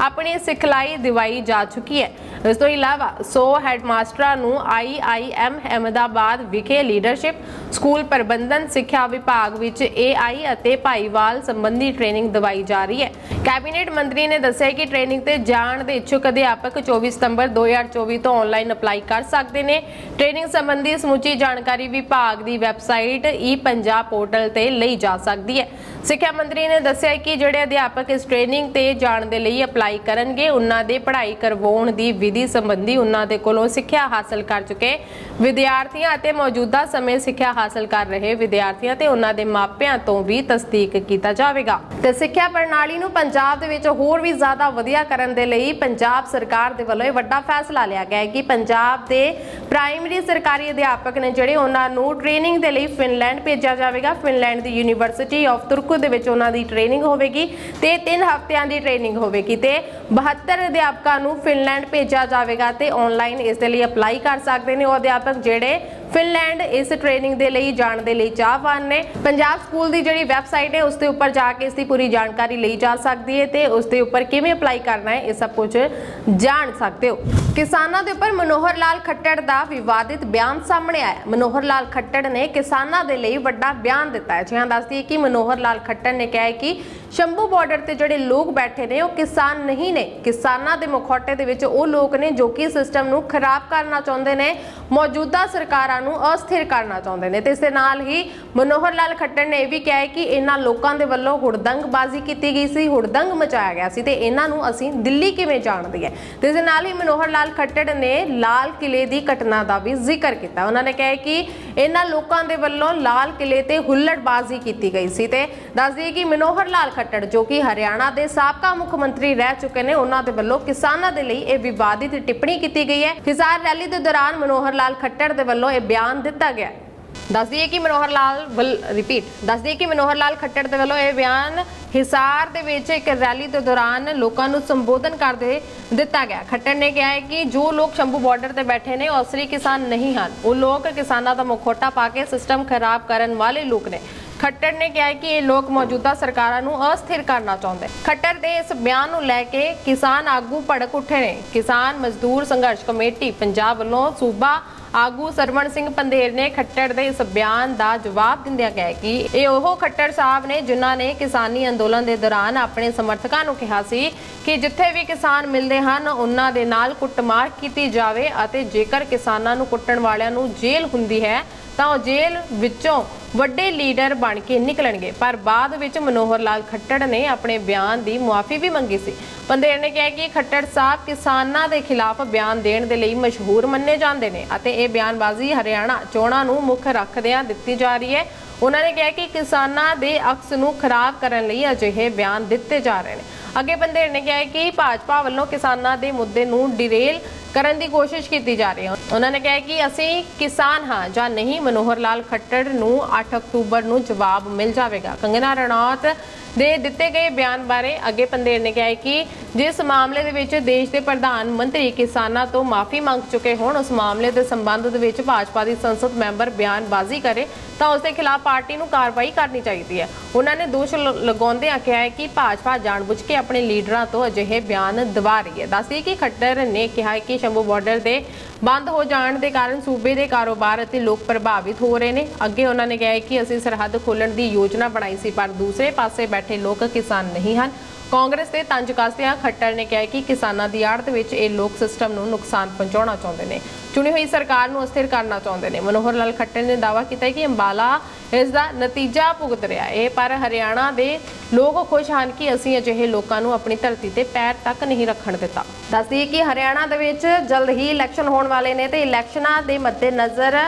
ਆਪਣੀ ਸਿਖਲਾਈ ਦਿਵਾਈ ਜਾ ਚੁੱਕੀ ਹੈ। ਇਸ ਤੋਂ ਇਲਾਵਾ 100 ਹੈਡਮਾਸਟਰਾਂ ਨੂੰ IIM ਅਹਿਮਦਾਬਾਦ ਵਿਖੇ ਲੀਡਰਸ਼ਿਪ, ਸਕੂਲ ਪ੍ਰਬੰਧਨ, ਸਿੱਖਿਆ ਵਿਭਾਗ ਵਿੱਚ AI ਅਤੇ ਭਾਈਵਾਲ ਸੰਬੰਧੀ ਟ੍ਰੇਨਿੰਗ ਦਵਾਈ ਜਾ ਰਹੀ ਹੈ। ਕੈਬਨਿਟ ਮੰਤਰੀ ਨੇ ਦੱਸਿਆ ਕਿ ਟ੍ਰੇਨਿੰਗ ਤੇ ਜਾਣ ਦੇ ਇੱਛੁਕ ਅਧਿਆਪਕ 24 ਸਤੰਬਰ 2024 ਤੋਂ ਆਨਲਾਈਨ ਅਪਲਾਈ ਕਰ ਸਕਦੇ ਨੇ। ਟ੍ਰੇਨਿੰਗ ਸੰਬੰਧੀ ਸਮੁੱਚੀ ਜਾਣਕਾਰੀ ਵਿਭਾਗ ਦੀ ਵੈਬਸਾਈਟ ਈ ਪੰਜਾਬ ਪੋਰਟਲ ਤੇ ਲਈ ਜਾ ਸਕਦੀ ਹੈ। ਸਿੱਖਿਆ ਮੰਤਰੀ ਨੇ ਦੱਸਿਆ ਕਿ ਜਿਹੜੇ ਅਧਿਆਪਕ ਇਸ ਟ੍ਰੇਨਿੰਗ ਤੇ ਜਾਣ ਦੇ ਲਈ ਅਪਲਾਈ ਕਰਨਗੇ, ਉਹਨਾਂ ਦੇ ਪੜ੍ਹਾਈ ਕਰਵਾਉਣ ਦੀ ਵਿਧੀ ਸੰਬੰਧੀ ਉਹਨਾਂ ਦੇ ਕੋਲੋਂ ਸਿੱਖਿਆ ਹਾਸਲ ਕਰ ਚੁੱਕੇ ਵਿਦਿਆਰਥੀਆਂ ਅਤੇ ਮੌਜੂਦਾ ਸਮੇਂ ਸਿੱਖਿਆ ਹਾਸਲ ਕਰ ਰਹੇ ਵਿਦਿਆਰਥੀਆਂ ਤੇ ਉਹਨਾਂ ਦੇ ਮਾਪਿਆਂ ਤੋਂ ਵੀ ਤਸਦੀਕ ਕੀਤਾ ਜਾਵੇਗਾ। ਤੇ ਸਿੱਖਿਆ ਪ੍ਰਣਾਲੀ ਨੂੰ ਪੰਜਾਬ ਦੇ ਵਿੱਚ ਹੋਰ ਵੀ ਜ਼ਿਆਦਾ ਵਧੀਆ ਕਰਨ ਦੇ ਲਈ ਪੰਜਾਬ ਸਰਕਾਰ ਦੇ ਵੱਲੋਂ ਇਹ ਵੱਡਾ ਫੈਸਲਾ ਲਿਆ ਗਿਆ ਹੈ ਕਿ ਪੰਜਾਬ ਦੇ ਪ੍ਰਾਇਮਰੀ ਸਰਕਾਰੀ ਅਧਿਆਪਕ ਨੇ ਜਿਹੜੇ ਉਹਨਾਂ ਨੂੰ ਟ੍ਰੇਨਿੰਗ ਦੇ ਲਈ ਫਿਨਲੈਂਡ ਭੇਜਿਆ ਜਾਵੇਗਾ। ਫਿਨਲੈਂਡ ਦੀ ਯੂਨੀਵਰਸਿਟੀ ਆਫ ਤੁਰਕੂ ਦੇ ਵਿੱਚ ਉਹਨਾਂ ਦੀ ਟ੍ਰੇਨਿੰਗ ਹੋਵੇਗੀ ਤੇ 3 ਹਫ਼ਤਿਆਂ ਦੀ ਟ੍ਰੇਨਿੰਗ ਹੋਵੇਗੀ ਤੇ 72 ਅਧਿਆਪਕਾਂ ਨੂੰ ਫਿਨਲੈਂਡ ਭੇਜਿਆ ਜਾਵੇਗਾ ਤੇ ਆਨਲਾਈਨ ਇਸ ਦੇ ਲਈ ਅਪਲਾਈ ਕਰ ਸਕਦੇ ਨੇ ਉਹ ਅਧਿਆਪਕ ਜਿਹੜੇ ਫਿਨਲੈਂਡ ਇਸ ਟ੍ਰੇਨਿੰਗ ਦੇ ਲਈ ਜਾਣ ਦੇ ਲਈ ਚਾਹਵਾਨ ਨੇ। ਪੰਜਾਬ ਸਕੂਲ ਦੀ ਜਿਹੜੀ ਵੈਬਸਾਈਟ ਹੈ, ਉਸ ਦੇ ਉੱਪਰ ਜਾ ਕੇ ਇਸ ਦੀ ਪੂਰੀ ਜਾਣਕਾਰੀ ਲਈ ਜਾ ਸਕਦੀ ਹੈ ਤੇ ਉਸ ਦੇ ਉੱਪਰ ਕਿਵੇਂ ਅਪਲਾਈ ਕਰਨਾ ਹੈ, ਇਹ ਸਭ ਕੁਝ ਜਾਣ ਸਕਦੇ ਹੋ। ਕਿਸਾਨਾਂ ਦੇ ਉੱਪਰ ਮਨੋਹਰ ਲਾਲ ਖੱਟੜ ਦਾ ਵਿਵਾਦਿਤ ਬਿਆਨ ਸਾਹਮਣੇ ਆਇਆ। ਮਨੋਹਰ ਲਾਲ ਖੱਟੜ ਨੇ ਕਿਸਾਨਾਂ ਦੇ ਲਈ ਵੱਡਾ ਬਿਆਨ ਦਿੱਤਾ ਹੈ। ਜਿਹਾਂ ਦੱਸਦੀ ਹੈ ਕਿ ਮਨੋਹਰ ਲਾਲ ਖੱਟੜ ਨੇ ਕਿਹਾ ਹੈ ਕਿ ਸ਼ੰਭੂ ਬਾਰਡਰ ਤੇ ਜਿਹੜੇ ਲੋਕ ਬੈਠੇ ਨੇ, ਉਹ ਕਿਸਾਨ ਨਹੀਂ ਨੇ। ਕਿਸਾਨਾਂ ਦੇ ਮੁਖੌਟੇ ਦੇ ਵਿੱਚ ਉਹ ਲੋਕ ਨੇ ਜੋ ਕਿ ਸਿਸਟਮ ਨੂੰ ਖਰਾਬ ਕਰਨਾ ਚਾਹੁੰਦੇ ਨੇ। ਮੌਜੂਦਾ ਸਰਕਾਰਾਂ ਨੂੰ ਅਸਥਿਰ ਕਰਨਾ ਚਾਹੁੰਦੇ ਨੇ। ਤੇ ਇਸ ਦੇ ਨਾਲ ਹੀ ਮਨੋਹਰ ਲਾਲ ਖੱਟੜ ਨੇ ਇਹ ਵੀ ਕਿਹਾ ਹੈ ਕਿ ਇਹਨਾਂ ਲੋਕਾਂ ਦੇ ਵੱਲੋਂ ਹੁੜਦੰਗਬਾਜ਼ੀ ਕੀਤੀ ਗਈ ਸੀ, ਹੁੜਦੰਗ ਮਚਾਇਆ ਗਿਆ ਸੀ ਤੇ ਇਹਨਾਂ ਨੂੰ ਅਸੀਂ ਦਿੱਲੀ ਕਿਵੇਂ ਜਾਣਦੇ ਹੈ? ਤੇ ਇਸ ਦੇ ਨਾਲ ਹੀ ਮਨੋਹਰ ਲਾਲ ਖੱਟੜ ਨੇ ਲਾਲ ਕਿਲੇ ਦੀ ਘਟਨਾ ਦਾ ਵੀ ਜ਼ਿਕਰ ਕੀਤਾ। ਉਹਨਾਂ ਨੇ ਕਿਹਾ ਕਿ ਇਹਨਾਂ ਲੋਕਾਂ ਦੇ ਵੱਲੋਂ ਲਾਲ ਕਿਲੇ ਤੇ ਹੁੱਲੜਬਾਜ਼ੀ ਕੀਤੀ ਗਈ ਸੀ ਤੇ ਦੱਸ ਦਈਏ ਕਿ ਮਨੋਹਰ ਲਾਲ ਖੱਟੜ ਜੋ ਕਿ ਹਰਿਆਣਾ ਦੇ ਸਾਬਕਾ ਮੁੱਖ ਮੰਤਰੀ ਰਹਿ ਚੁੱਕੇ ਨੇ, ਉਹਨਾਂ ਦੇ ਵੱਲੋਂ ਕਿਸਾਨਾਂ ਦੇ ਲਈ ਇਹ ਵਿਵਾਦਿਤ ਟਿੱਪਣੀ ਕੀਤੀ ਗਈ ਹੈ। ਹਿਸਾਰ ਰੈਲੀ ਦੇ ਦੌਰਾਨ ਮਨੋਹਰ ਲਾਲ ਖੱਟੜ ਦੇ ਵੱਲੋਂ ਇਹ ਬਿਆਨ ਦਿੱਤਾ ਗਿਆ। ਹੈ। ਦੱਸ ਦਈਏ ਕਿ ਮਨੋਹਰ ਲਾਲ ਵੱਲ ਰਿਪੀਟ ਦੱਸ ਦਈਏ ਕਿ ਮਨੋਹਰ ਲਾਲ ਖੱਟੜ ਦੇ ਵੱਲੋਂ ਇਹ ਬਿਆਨ ਹਿਸਾਰ ਦੇ ਵਿੱਚ ਇੱਕ ਰੈਲੀ ਦੇ ਦੌਰਾਨ ਲੋਕਾਂ ਨੂੰ ਸੰਬੋਧਨ ਕਰਦੇ ਦਿੱਤਾ ਗਿਆ। ਖੱਟੜ ਨੇ ਕਿਹਾ ਹੈ ਕਿ ਜੋ ਲੋਕ ਸ਼ੰਭੂ ਬਾਰਡਰ ਤੇ ਬੈਠੇ ਨੇ, ਉਹ ਅਸਲੀ ਕਿਸਾਨ ਨਹੀਂ ਹਨ। ਉਹ ਲੋਕ ਕਿਸਾਨਾਂ ਦਾ ਮੁਖੌਟਾ ਪਾ ਕੇ ਸਿਸਟਮ ਖਰਾਬ ਕਰਨ ਵਾਲੇ ਲੋਕ ਨੇ। ਖੱਟੜ ਨੇ ਕਿਹਾ ਕਿ ਇਹ ਲੋਕ ਮੌਜੂਦਾ ਸਰਕਾਰਾਂ ਨੂੰ ਅਸਥਿਰ ਕਰਨਾ ਚਾਹੁੰਦੇ ਖੱਟਰ ਦੇ ਇਸ ਬਿਆਨ ਨੂੰ ਲੈ ਕੇ ਕਿਸਾਨ ਆਗੂ ਭੜਕ ਉੱਠੇ ਨੇ। ਕਿਸਾਨ ਮਜ਼ਦੂਰ ਸੰਘਰਸ਼ ਕਮੇਟੀ ਪੰਜਾਬ ਵੱਲੋਂ ਸੂਬਾ ਆਗੂ ਸਰਵਣ ਸਿੰਘ ਪੰਧੇਰ ਨੇ ਖੱਟੜ ਦੇ ਇਸ ਬਿਆਨ ਦਾ ਜਵਾਬ ਦਿੰਦਿਆਂ ਕਿਹਾ ਕਿ ਇਹ ਉਹ ਖੱਟੜ ਸਾਹਿਬ ਨੇ ਜਿਨ੍ਹਾਂ ਨੇ ਕਿਸਾਨੀ ਅੰਦੋਲਨ ਦੇ ਦੌਰਾਨ ਆਪਣੇ ਸਮਰਥਕਾਂ ਨੂੰ ਕਿਹਾ ਸੀ ਕਿ ਜਿੱਥੇ ਵੀ ਕਿਸਾਨ ਮਿਲਦੇ ਹਨ, ਉਹਨਾਂ ਦੇ ਨਾਲ ਕੁੱਟਮਾਰ ਕੀਤੀ ਜਾਵੇ ਅਤੇ ਜੇਕਰ ਕਿਸਾਨਾਂ ਨੂੰ ਕੁੱਟਣ ਵਾਲਿਆਂ ਨੂੰ ਜੇਲ੍ਹ ਹੁੰਦੀ ਹੈ, ਤਾਂ ਉਹ ਜੇਲ੍ਹ ਵਿੱਚੋਂ ਵੱਡੇ ਲੀਡਰ ਬਣ ਕੇ ਨਿਕਲਣਗੇ। ਪਰ ਬਾਅਦ ਵਿੱਚ ਮਨੋਹਰ ਲਾਲ ਖੱਟੜ ਨੇ ਆਪਣੇ ਬਿਆਨ ਦੀ ਮੁਆਫੀ ਵੀ ਮੰਗੀ ਸੀ। ਪੰਦੇਰ ਨੇ ਕਿਹਾ ਕਿ ਖੱਟੜ ਸਾਹਿਬ ਕਿਸਾਨਾਂ ਦੇ ਖਿਲਾਫ ਬਿਆਨ ਦੇਣ ਦੇ ਲਈ ਮਸ਼ਹੂਰ ਮੰਨੇ ਜਾਂਦੇ ਨੇ ਅਤੇ ਇਹ ਬਿਆਨਬਾਜ਼ੀ ਹਰਿਆਣਾ ਚੋਣਾਂ ਨੂੰ ਮੁੱਖ ਰੱਖਦਿਆਂ ਦਿੱਤੀ ਜਾ ਰਹੀ ਹੈ। ਉਹਨਾਂ ਨੇ ਕਿਹਾ ਕਿ ਕਿਸਾਨਾਂ ਦੇ ਅਕਸ ਨੂੰ ਖਰਾਬ ਕਰਨ ਲਈ ਅਜਿਹੇ ਬਿਆਨ ਦਿੱਤੇ ਜਾ ਰਹੇ ਨੇ। ਅੱਗੇ ਬੰਦੇਰ ਨੇ ਕਿਹਾ ਕਿ ਭਾਜਪਾ ਵੱਲੋਂ ਕਿਸਾਨਾਂ ਦੇ ਮੁੱਦੇ ਨੂੰ ਡਿਰੇਲ ਕਰਨ ਦੀ ਕੋਸ਼ਿਸ਼ ਕੀਤੀ ਜਾ ਰਹੀ ਹੈ। ਉਹਨਾਂ ਨੇ ਕਿਹਾ ਕਿ ਅਸੀਂ ਕਿਸਾਨ ਹਾਂ ਜਾਂ ਨਹੀਂ, ਮਨੋਹਰ ਲਾਲ ਖੱਟੜ ਨੂੰ 8 ਅਕਤੂਬਰ ਨੂੰ ਜਵਾਬ ਮਿਲ ਜਾਵੇਗਾ। ਕੰਗਨਾ ਰਣੌਤ ਦੇ ਦਿੱਤੇ ਗਏ ਬਿਆਨ ਬਾਰੇ ਅੱਗੇ ਪੰਦੇਰ ਨੇ ਕਿਹਾ ਕਿ ਜਿਸ ਮਾਮਲੇ ਦੇ ਵਿੱਚ ਦੇਸ਼ ਦੇ ਪ੍ਰਧਾਨ ਮੰਤਰੀ ਕਿਸਾਨਾਂ ਤੋਂ ਮਾਫੀ ਮੰਗ ਚੁੱਕੇ ਹੋਣ, ਉਸ ਮਾਮਲੇ ਦੇ ਸੰਬੰਧ ਦੇ ਵਿੱਚ ਭਾਜਪਾ ਦੀ ਸੰਸਦ ਮੈਂਬਰ ਬਿਆਨਬਾਜ਼ੀ ਕਰੇ, ਤਾਂ ਉਸ ਦੇ ਖਿਲਾਫ ਪਾਰਟੀ ਨੂੰ ਕਾਰਵਾਈ ਕਰਨੀ ਚਾਹੀਦੀ ਹੈ। ਉਹਨਾਂ ਨੇ ਦੋਸ਼ ਲ- ਲਗਾਉਂਦਿਆਂ ਕਿਹਾ ਹੈ ਕਿ ਭਾਜਪਾ ਜਾਣਬੁੱਝ ਕੇ ਆਪਣੇ ਲੀਡਰਾਂ ਤੋਂ ਅਜਿਹੇ ਬਿਆਨ ਦਵਾ ਰਹੀ ਹੈ। ਦੱਸਦੀ ਕਿ ਖੱਟਰ ਨੇ ਕਿਹਾ ਕਿ ਸ਼ੰਭੂ ਬਾਰਡਰ ਦੇ ਬੰਦ ਹੋ ਜਾਣ ਦੇ ਕਾਰਨ ਸੂਬੇ ਦੇ ਕਾਰੋਬਾਰ ਅਤੇ ਲੋਕ ਪ੍ਰਭਾਵਿਤ ਹੋ ਰਹੇ ਨੇ। ਅੱਗੇ ਉਹਨਾਂ ਨੇ ਕਿਹਾ ਕਿ ਅਸੀਂ ਸਰਹੱਦ ਖੋਲਣ ਦੀ ਯੋਜਨਾ ਬਣਾਈ ਸੀ, ਪਰ ਦੂਸਰੇ ਪਾਸੇ ਬੈਠੇ ਲੋਕ ਕਿਸਾਨ ਨਹੀਂ ਹਨ। ਕਾਂਗਰਸ ਦੇ ਤੰਜ ਕੱਸਦਿਆਂ ਖੱਟਰ ਨੇ ਕਿਹਾ ਕਿ ਕਿਸਾਨਾਂ ਦੀ ਆੜਤ ਵਿੱਚ ਇਹ ਲੋਕ ਸਿਸਟਮ ਨੂੰ ਨੁਕਸਾਨ ਪਹੁੰਚਾਉਣਾ ਚਾਹੁੰਦੇ ਨੇ। ਚੁਣੀ ਹੋਈ ਸਰਕਾਰ ਨੂੰ ਅਸਥਿਰ ਕਰਨਾ ਚਾਹੁੰਦੇ ਨੇ। ਮਨੋਹਰ ਲਾਲ ਖੱਟਰ ਨੇ ਦਾਅਵਾ ਕੀਤਾ ਕਿ ਅੰਬਾਲਾ ਇਸ ਦਾ ਨਤੀਜਾ ਭੁਗਤ ਰਿਹਾ ਹੈ। ਪਰ ਹਰਿਆਣਾ ਦੇ ਲੋਕ ਖੁਸ਼ ਹਨ ਕਿ ਅਸੀਂ ਅਜਿਹੇ ਲੋਕਾਂ ਨੂੰ ਆਪਣੀ ਧਰਤੀ ਤੇ ਪੈਰ ਤੱਕ ਨਹੀਂ ਰੱਖਣ ਦਿੱਤਾ। ਦੱਸਦੀ ਕਿ ਹਰਿਆਣਾ ਦੇ ਵਿੱਚ ਜਲਦ ਹੀ ਇਲੈਕਸ਼ਨ ਹੋਣ ਵਾਲੇ ਨੇ ਤੇ ਇਲੈਕਸ਼ਨਾਂ ਦੇ ਮੱਦੇਨਜ਼ਰ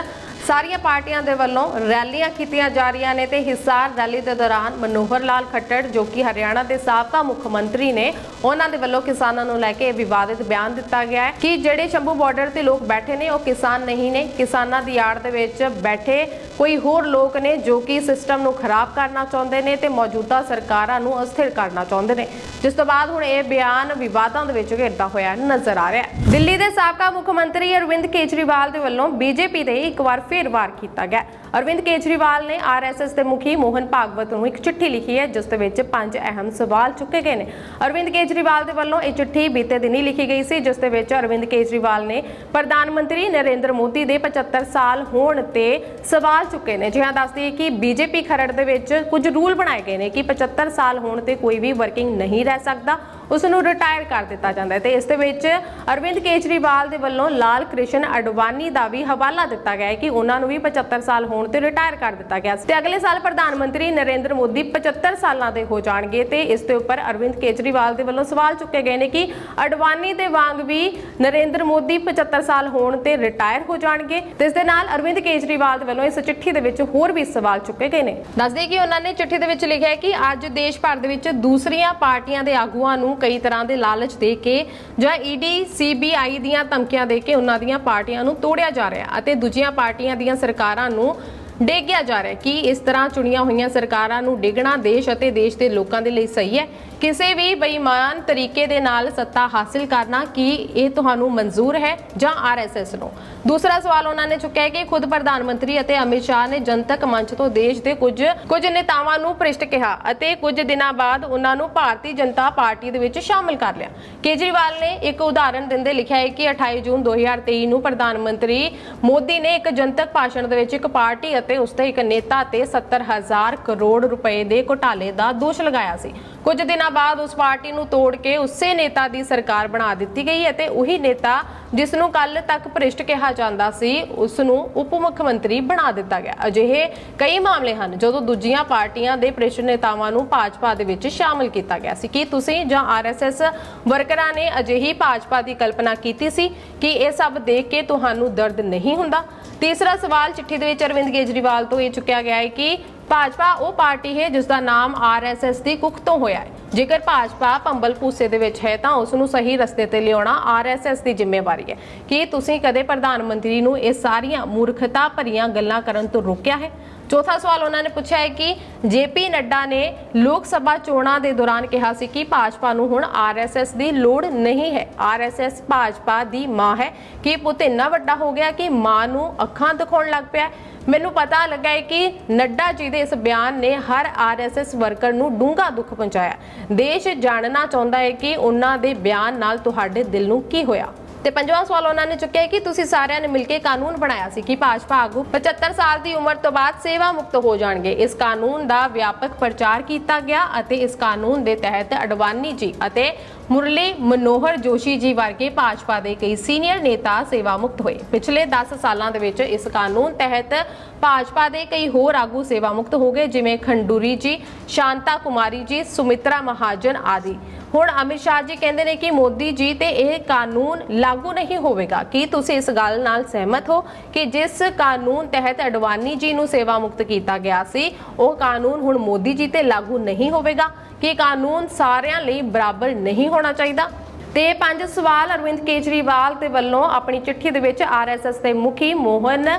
ਸਾਰੀਆਂ ਪਾਰਟੀਆਂ ਦੇ ਵੱਲੋਂ ਰੈਲੀਆਂ ਕੀਤੀਆਂ ਜਾ ਰਹੀਆਂ ਨੇ ਤੇ ਹਿਸਾਰ ਰੈਲੀ ਦੇ ਦੌਰਾਨ ਮਨੋਹਰ ਲਾਲ ਖੱਟੜ, ਜੋ ਕਿ ਹਰਿਆਣਾ ਦੇ ਸਾਬਕਾ ਮੁੱਖ ਮੰਤਰੀ ਨੇ, ਉਹਨਾਂ ਦੇ ਵੱਲੋਂ ਕਿਸਾਨਾਂ ਨੂੰ ਲੈ ਕੇ ਵਿਵਾਦਿਤ ਬਿਆਨ ਦਿੱਤਾ ਗਿਆ ਹੈ ਕਿ ਜਿਹੜੇ ਸ਼ੰਭੂ ਬਾਰਡਰ ਤੇ ਲੋਕ ਬੈਠੇ ਨੇ, ਉਹ ਕਿਸਾਨ ਨਹੀਂ ਨੇ। ਕਿਸਾਨਾਂ ਦੀ ਆੜ ਦੇ ਵਿੱਚ ਬੈਠੇ ਕੋਈ ਹੋਰ ਲੋਕ ਨੇ ਜੋ ਕਿ ਸਿਸਟਮ ਨੂੰ ਖਰਾਬ ਕਰਨਾ ਚਾਹੁੰਦੇ ਨੇ ਤੇ ਮੌਜੂਦਾ ਸਰਕਾਰਾਂ ਨੂੰ ਅਸਥਿਰ ਕਰਨਾ ਚਾਹੁੰਦੇ ਨੇ। ਜਿਸ ਤੋਂ ਬਾਅਦ ਹੁਣ ਇਹ ਬਿਆਨ ਵਿਵਾਦਾਂ ਦੇ ਵਿੱਚ ਘਿਰਦਾ ਹੋਇਆ ਨਜ਼ਰ ਆ ਰਿਹਾ ਹੈ। ਦਿੱਲੀ ਦੇ ਸਾਬਕਾ ਮੁੱਖ ਮੰਤਰੀ ਅਰਵਿੰਦ ਕੇਜਰੀਵਾਲ ਦੇ ਵੱਲੋਂ ਬੀਜੇਪੀ ਦੇ ਇੱਕ ਵਾਰ ਫਿਰ ਕੀਤਾ ਗਿਆ। ਅਰਵਿੰਦ ਕੇਜਰੀਵਾਲ ਨੇ ਆਰਐਸਐਸ ਦੇ ਮੁਖੀ ਮੋਹਨ ਭਾਗਵਤ ਨੂੰ ਇੱਕ ਚਿੱਠੀ ਲਿਖੀ ਹੈ, ਜਿਸ ਦੇ ਵਿੱਚ ਪੰਜ ਅਹਿਮ ਸਵਾਲ ਚੁੱਕੇ ਗਏ ਨੇ। ਅਰਵਿੰਦ ਕੇਜਰੀਵਾਲ ਦੇ ਵੱਲੋਂ ਇਹ ਚਿੱਠੀ ਬੀਤੇ ਦਿਨੀ ਲਿਖੀ ਗਈ ਸੀ, ਜਿਸ ਦੇ ਵਿੱਚ ਅਰਵਿੰਦ ਕੇਜਰੀਵਾਲ ਨੇ ਪ੍ਰਧਾਨ ਮੰਤਰੀ ਨਰਿੰਦਰ ਮੋਦੀ ਦੇ 75 ਸਾਲ ਹੋਣ ਤੇ ਸਵਾਲ ਚੁੱਕੇ ਨੇ। ਜਿਹਾਂ ਦੱਸਦੀ ਹੈ ਕਿ ਬੀਜੇਪੀ ਖਰੜ ਦੇ ਵਿੱਚ ਕੁਝ ਰੂਲ ਬਣਾਏ ਗਏ ਨੇ ਕਿ 75 ਸਾਲ ਹੋਣ ਤੇ ਕੋਈ ਵੀ ਵਰਕਿੰਗ ਨਹੀਂ ਰਹਿ ਸਕਦਾ। ਉਸ ਨੂੰ ਰਿਟਾਇਰ ਕਰ ਦਿੱਤਾ ਜਾਂਦਾ ਹੈ ਤੇ ਇਸ ਦੇ ਵਿੱਚ ਅਰਵਿੰਦ ਕੇਜਰੀਵਾਲ ਦੇ ਵੱਲੋਂ ਲਾਲ ਕ੍ਰਿਸ਼ਨ ਅਡਵਾਨੀ ਦਾ ਵੀ ਹਵਾਲਾ ਦਿੱਤਾ ਗਿਆ ਹੈ ਕਿ ਉਹਨਾਂ ਨੂੰ ਵੀ 75 ਸਾਲ ਹੋਣ ਤੇ ਰਿਟਾਇਰ ਕਰ ਦਿੱਤਾ ਗਿਆ ਤੇ ਅਗਲੇ ਸਾਲ ਪ੍ਰਧਾਨ ਮੰਤਰੀ ਨਰਿੰਦਰ ਮੋਦੀ 75 ਸਾਲਾਂ ਦੇ ਹੋ ਜਾਣਗੇ ਤੇ ਇਸ ਦੇ ਉੱਪਰ ਅਰਵਿੰਦ ਕੇਜਰੀਵਾਲ ਦੇ ਵੱਲੋਂ ਸਵਾਲ ਚੁੱਕੇ ਗਏ ਨੇ ਕਿ ਅਡਵਾਨੀ ਦੇ ਵਾਂਗ ਵੀ ਨਰਿੰਦਰ ਮੋਦੀ 75 ਸਾਲ ਹੋਣ ਤੇ ਰਿਟਾਇਰ ਹੋ ਜਾਣਗੇ। ਤੇ ਇਸ ਦੇ ਨਾਲ ਅਰਵਿੰਦ ਕੇਜਰੀਵਾਲ ਦੇ ਵੱਲੋਂ ਇਸ ਚਿੱਠੀ ਦੇ ਵਿੱਚ ਹੋਰ ਵੀ ਸਵਾਲ ਚੁੱਕੇ ਗਏ ਨੇ। ਦੱਸਦੇ ਕਿ ਉਹਨਾਂ ਨੇ ਚਿੱਠੀ ਦੇ ਵਿੱਚ ਲਿਖਿਆ ਹੈ ਕਿ ਅੱਜ ਦੇਸ਼ ਭਰ ਦੇ ਵਿੱਚ ਦੂਸਰੀਆਂ ਪਾਰਟੀਆਂ ਦੇ ਆਗੂਆਂ ਨੂੰ ਕਈ ਤਰ੍ਹਾਂ ਦੇ ਲਾਲਚ ਦੇ ਕੇ ਜਾਂ ਈਡੀ, ਸੀਬੀਆਈ ਦੀਆਂ ਧਮਕੀਆਂ ਦੇ ਕੇ ਉਹਨਾਂ ਦੀਆਂ ਪਾਰਟੀਆਂ ਨੂੰ ਤੋੜਿਆ ਜਾ ਰਿਹਾ ਅਤੇ ਦੂਜੀਆਂ ਪਾਰਟੀਆਂ ਦੀਆਂ ਸਰਕਾਰਾਂ ਨੂੰ ਡੇਗਿਆ ਜਾ ਰਿਹਾ ਹੈ ਕਿ ਇਸ ਤਰ੍ਹਾਂ ਚੁਣੀਆਂ ਹੋਈਆਂ ਸਰਕਾਰਾਂ ਨੂੰ ਡਿਗਣਾ ਦੇਸ਼ ਅਤੇ ਦੇਸ਼ ਦੇ ਲੋਕਾਂ ਦੇ ਲਈ ਸਹੀ ਹੈ। ਕਿਸੇ ਵੀ ਬੇਈਮਾਨ ਤਰੀਕੇ ਦੇ ਨਾਲ ਸੱਤਾ ਹਾਸਿਲ ਕਰਨਾ ਕੀ ਇਹ ਤੁਹਾਨੂੰ ਮਨਜ਼ੂਰ ਹੈ ਜਾਂ ਆਰਐਸਐਸ ਨੂੰ? ਦੂਸਰਾ ਸਵਾਲ ਉਹਨਾਂ ਨੇ ਚੁੱਕਿਆ ਹੈ ਕਿ ਖੁਦ ਪ੍ਰਧਾਨ ਮੰਤਰੀ ਅਤੇ ਅਮਿਤ ਸ਼ਾਹ ਨੇ ਜਨਤਕ ਮੰਚ ਤੋਂ ਦੇਸ਼ ਦੇ ਕੁਝ ਕੁਝ ਨੇਤਾਵਾਂ ਨੂੰ ਭ੍ਰਿਸ਼ਟ ਕਿਹਾ ਅਤੇ ਕੁਝ ਦਿਨਾਂ ਬਾਅਦ ਉਹਨਾਂ ਨੂੰ ਭਾਰਤੀ ਜਨਤਾ ਪਾਰਟੀ ਦੇ ਵਿੱਚ ਸ਼ਾਮਲ ਕਰ ਲਿਆ। ਕੇਜਰੀਵਾਲ ਨੇ ਇੱਕ ਉਦਾਹਰਣ ਦਿੰਦੇ ਲਿਖਿਆ ਹੈ ਕਿ 28 ਜੂਨ 2023 ਨੂੰ ਪ੍ਰਧਾਨ ਮੰਤਰੀ ਮੋਦੀ ਨੇ ਇੱਕ ਜਨਤਕ ਭਾਸ਼ਣ ਦੇ ਵਿੱਚ ਇੱਕ ਪਾਰਟੀ ਅਤੇ ਉਸ ਦੇ ਇੱਕ ਨੇਤਾ ਤੇ 70000 ਕਰੋੜ ਰੁਪਏ ਦੇ ਘੁਟਾਲੇ ਦਾ ਦੋਸ਼ ਲਗਾਇਆ ਸੀ। ਕੁਝ ਦਿਨਾਂ ਬਾਅਦ ਉਸ ਪਾਰਟੀ ਨੂੰ ਤੋੜ ਕੇ ਉਸੇ ਨੇਤਾ ਦੀ ਸਰਕਾਰ ਬਣਾ ਦਿੱਤੀ ਗਈ ਅਤੇ ਉਹੀ ਨੇਤਾ ਜਿਸ ਨੂੰ ਕੱਲ ਤੱਕ ਭ੍ਰਿਸ਼ਟ ਕਿਹਾ ਜਾਂਦਾ ਸੀ ਉਸ ਨੂੰ ਉਪ ਮੁੱਖ ਮੰਤਰੀ ਬਣਾ ਦਿੱਤਾ ਗਿਆ। ਅਜਿਹੇ ਕਈ ਮਾਮਲੇ ਹਨ, ਜਦੋਂ ਦੂਜੀਆਂ ਪਾਰਟੀਆਂ ਦੇ ਭ੍ਰਿਸ਼ਟ ਨੇਤਾਵਾਂ ਨੂੰ ਭਾਜਪਾ ਦੇ ਵਿੱਚ ਸ਼ਾਮਲ ਕੀਤਾ ਗਿਆ ਸੀ। ਕੀ ਤੁਸੀਂ ਜਾਂ ਆਰਐਸਐਸ ਵਰਕਰਾਂ ਨੇ ਅਜਿਹੀ ਭਾਜਪਾ ਦੀ ਕਲਪਨਾ ਕੀਤੀ ਸੀ ਕਿ ਇਹ ਸਭ ਦੇਖ ਕੇ ਤੁਹਾਨੂੰ ਦਰਦ ਨਹੀਂ ਹੁੰਦਾ? ਤੀਸਰਾ ਸਵਾਲ, ਚਿੱਠੀ ਦੇ ਵਿੱਚ ਅਰਵਿੰਦ ਕੇਜਰੀਵਾਲ ਤੋਂ ਇਹ ਚੁੱਕਿਆ ਗਿਆ ਹੈ ਕਿ ਭਾਜਪਾ ਉਹ ਪਾਰਟੀ ਹੈ ਜਿਸ ਦਾ ਨਾਮ ਆਰਐਸਐਸ ਦੀ ਕੁੱਖ ਤੋਂ ਹੋਇਆ ਹੈ। ਜੇਕਰ ਭਾਜਪਾ ਭੰਬਲ ਭੂਸੇ ਦੇ ਵਿੱਚ ਹੈ ਤਾਂ ਉਸ ਨੂੰ ਸਹੀ ਰਸਤੇ ਤੇ ਲਿਆਉਣਾ ਆਰਐਸਐਸ ਦੀ ਜ਼ਿੰਮੇਵਾਰੀ ਹੈ। ਕੀ ਤੁਸੀਂ ਕਦੇ ਪ੍ਰਧਾਨ ਮੰਤਰੀ ਨੂੰ ਇਹ ਸਾਰੀਆਂ ਮੂਰਖਤਾ ਭਰੀਆਂ ਗੱਲਾਂ ਕਰਨ ਤੋਂ ਰੋਕਿਆ ਹੈ? ਚੌਥਾ ਸਵਾਲ ਉਹਨਾਂ ਨੇ ਪੁੱਛਿਆ ਹੈ ਕਿ ਜੇਪੀ ਨੱਡਾ ਨੇ ਲੋਕ ਸਭਾ ਚੋਣਾਂ ਦੇ ਦੌਰਾਨ ਕਿਹਾ ਸੀ ਕਿ ਭਾਜਪਾ ਨੂੰ ਹੁਣ ਆਰਐਸਐਸ ਦੀ ਲੋੜ ਨਹੀਂ ਹੈ। ਆਰਐਸਐਸ ਭਾਜਪਾ ਦੀ ਮਾਂ ਹੈ। ਕਿ ਪੁੱਤ ਇੰਨਾ ਵੱਡਾ ਹੋ ਗਿਆ ਕਿ ਮਾਂ ਨੂੰ ਅੱਖਾਂ ਦਿਖਾਉਣ ਲੱਗ ਪਿਆ? ਮੈਨੂੰ ਪਤਾ ਲੱਗਾ ਹੈ ਕਿ ਨੱਡਾ ਜੀ ਦੇ ਇਸ ਬਿਆਨ ਨੇ ਹਰ ਆਰਐਸਐਸ ਵਰਕਰ ਨੂੰ ਡੂੰਘਾ ਦੁੱਖ ਪਹੁੰਚਾਇਆ। ਦੇਸ਼ ਜਾਣਨਾ ਚਾਹੁੰਦਾ ਹੈ ਕਿ ਉਹਨਾਂ ਦੇ ਬਿਆਨ ਨਾਲ ਤੁਹਾਡੇ ਦਿਲ ਨੂੰ ਕੀ ਹੋਇਆ? ਤੇ ਪੰਜਵਾਂ ਸਵਾਲ ਉਹਨਾਂ ਨੇ ਚੁੱਕਿਆ ਕਿ ਤੁਸੀਂ ਸਾਰਿਆਂ ਨੇ ਮਿਲ ਕੇ ਕਾਨੂੰਨ ਬਣਾਇਆ ਸੀ ਕਿ ਭਾਜਪਾ ਆਗੂ 75 ਸਾਲ ਦੀ ਉਮਰ ਤੋਂ ਬਾਅਦ ਸੇਵਾ ਮੁਕਤ ਹੋ ਜਾਣਗੇ। ਇਸ ਕਾਨੂੰਨ ਦਾ ਵਿਆਪਕ ਪ੍ਰਚਾਰ ਕੀਤਾ ਗਿਆ ਅਤੇ ਇਸ ਕਾਨੂੰਨ ਦੇ ਤਹਿਤ ਅਡਵਾਨੀ ਜੀ ਅਤੇ ਮੁਰਲੀ ਮਨੋਹਰ ਜੋਸ਼ੀ ਜੀ ਵਰਗੇ ਭਾਜਪਾ ਦੇ ਕਈ ਸੀਨੀਅਰ ਨੇਤਾ ਸੇਵਾ ਮੁਕਤ ਹੋਏ। ਪਿਛਲੇ 10 ਸਾਲਾਂ ਦੇ ਵਿੱਚ ਇਸ ਕਾਨੂੰਨ ਤਹਿਤ ਭਾਜਪਾ ਦੇ ਕਈ ਹੋਰ ਆਗੂ ਸੇਵਾ ਮੁਕਤ ਹੋ ਗਏ, ਜਿਵੇਂ ਖੰਡੂਰੀ ਜੀ, ਸ਼ਾਂਤਾ ਕੁਮਾਰੀ ਜੀ, ਸੁਮਿਤਰਾ ਮਹਾਜਨ ਆਦਿ। ਹੁਣ ਅਮਿਤ ਸ਼ਾਹ ਜੀ ਕਹਿੰਦੇ ਨੇ ਕਿ ਮੋਦੀ ਜੀ ਤੇ ਇਹ ਕਾਨੂੰਨ ਲਾਗੂ ਨਹੀਂ ਹੋਵੇਗਾ। ਕੀ ਤੁਸੀਂ ਇਸ ਗੱਲ ਨਾਲ ਸਹਿਮਤ ਹੋ ਕਿ ਜਿਸ ਕਾਨੂੰਨ ਤਹਿਤ ਅਡਵਾਨੀ ਜੀ ਨੂੰ ਸੇਵਾ ਮੁਕਤ ਕੀਤਾ ਗਿਆ ਸੀ, ਉਹ ਕਾਨੂੰਨ ਹੁਣ ਮੋਦੀ ਜੀ ਤੇ ਲਾਗੂ ਨਹੀਂ ਹੋਵੇਗਾ? ਕਿ ਕਾਨੂੰਨ ਸਾਰਿਆਂ ਲਈ ਬਰਾਬਰ ਨਹੀਂ ਹੋਣਾ ਚਾਹੀਦਾ। ਤੇ ਪੰਜ ਸਵਾਲ ਅਰਵਿੰਦ ਕੇਜਰੀਵਾਲ ਦੇ ਵੱਲੋਂ ਆਪਣੀ ਚਿੱਠੀ ਦੇ ਵਿੱਚ ਆਰਐਸਐਸ ਦੇ ਮੁਖੀ ਮੋਹਨ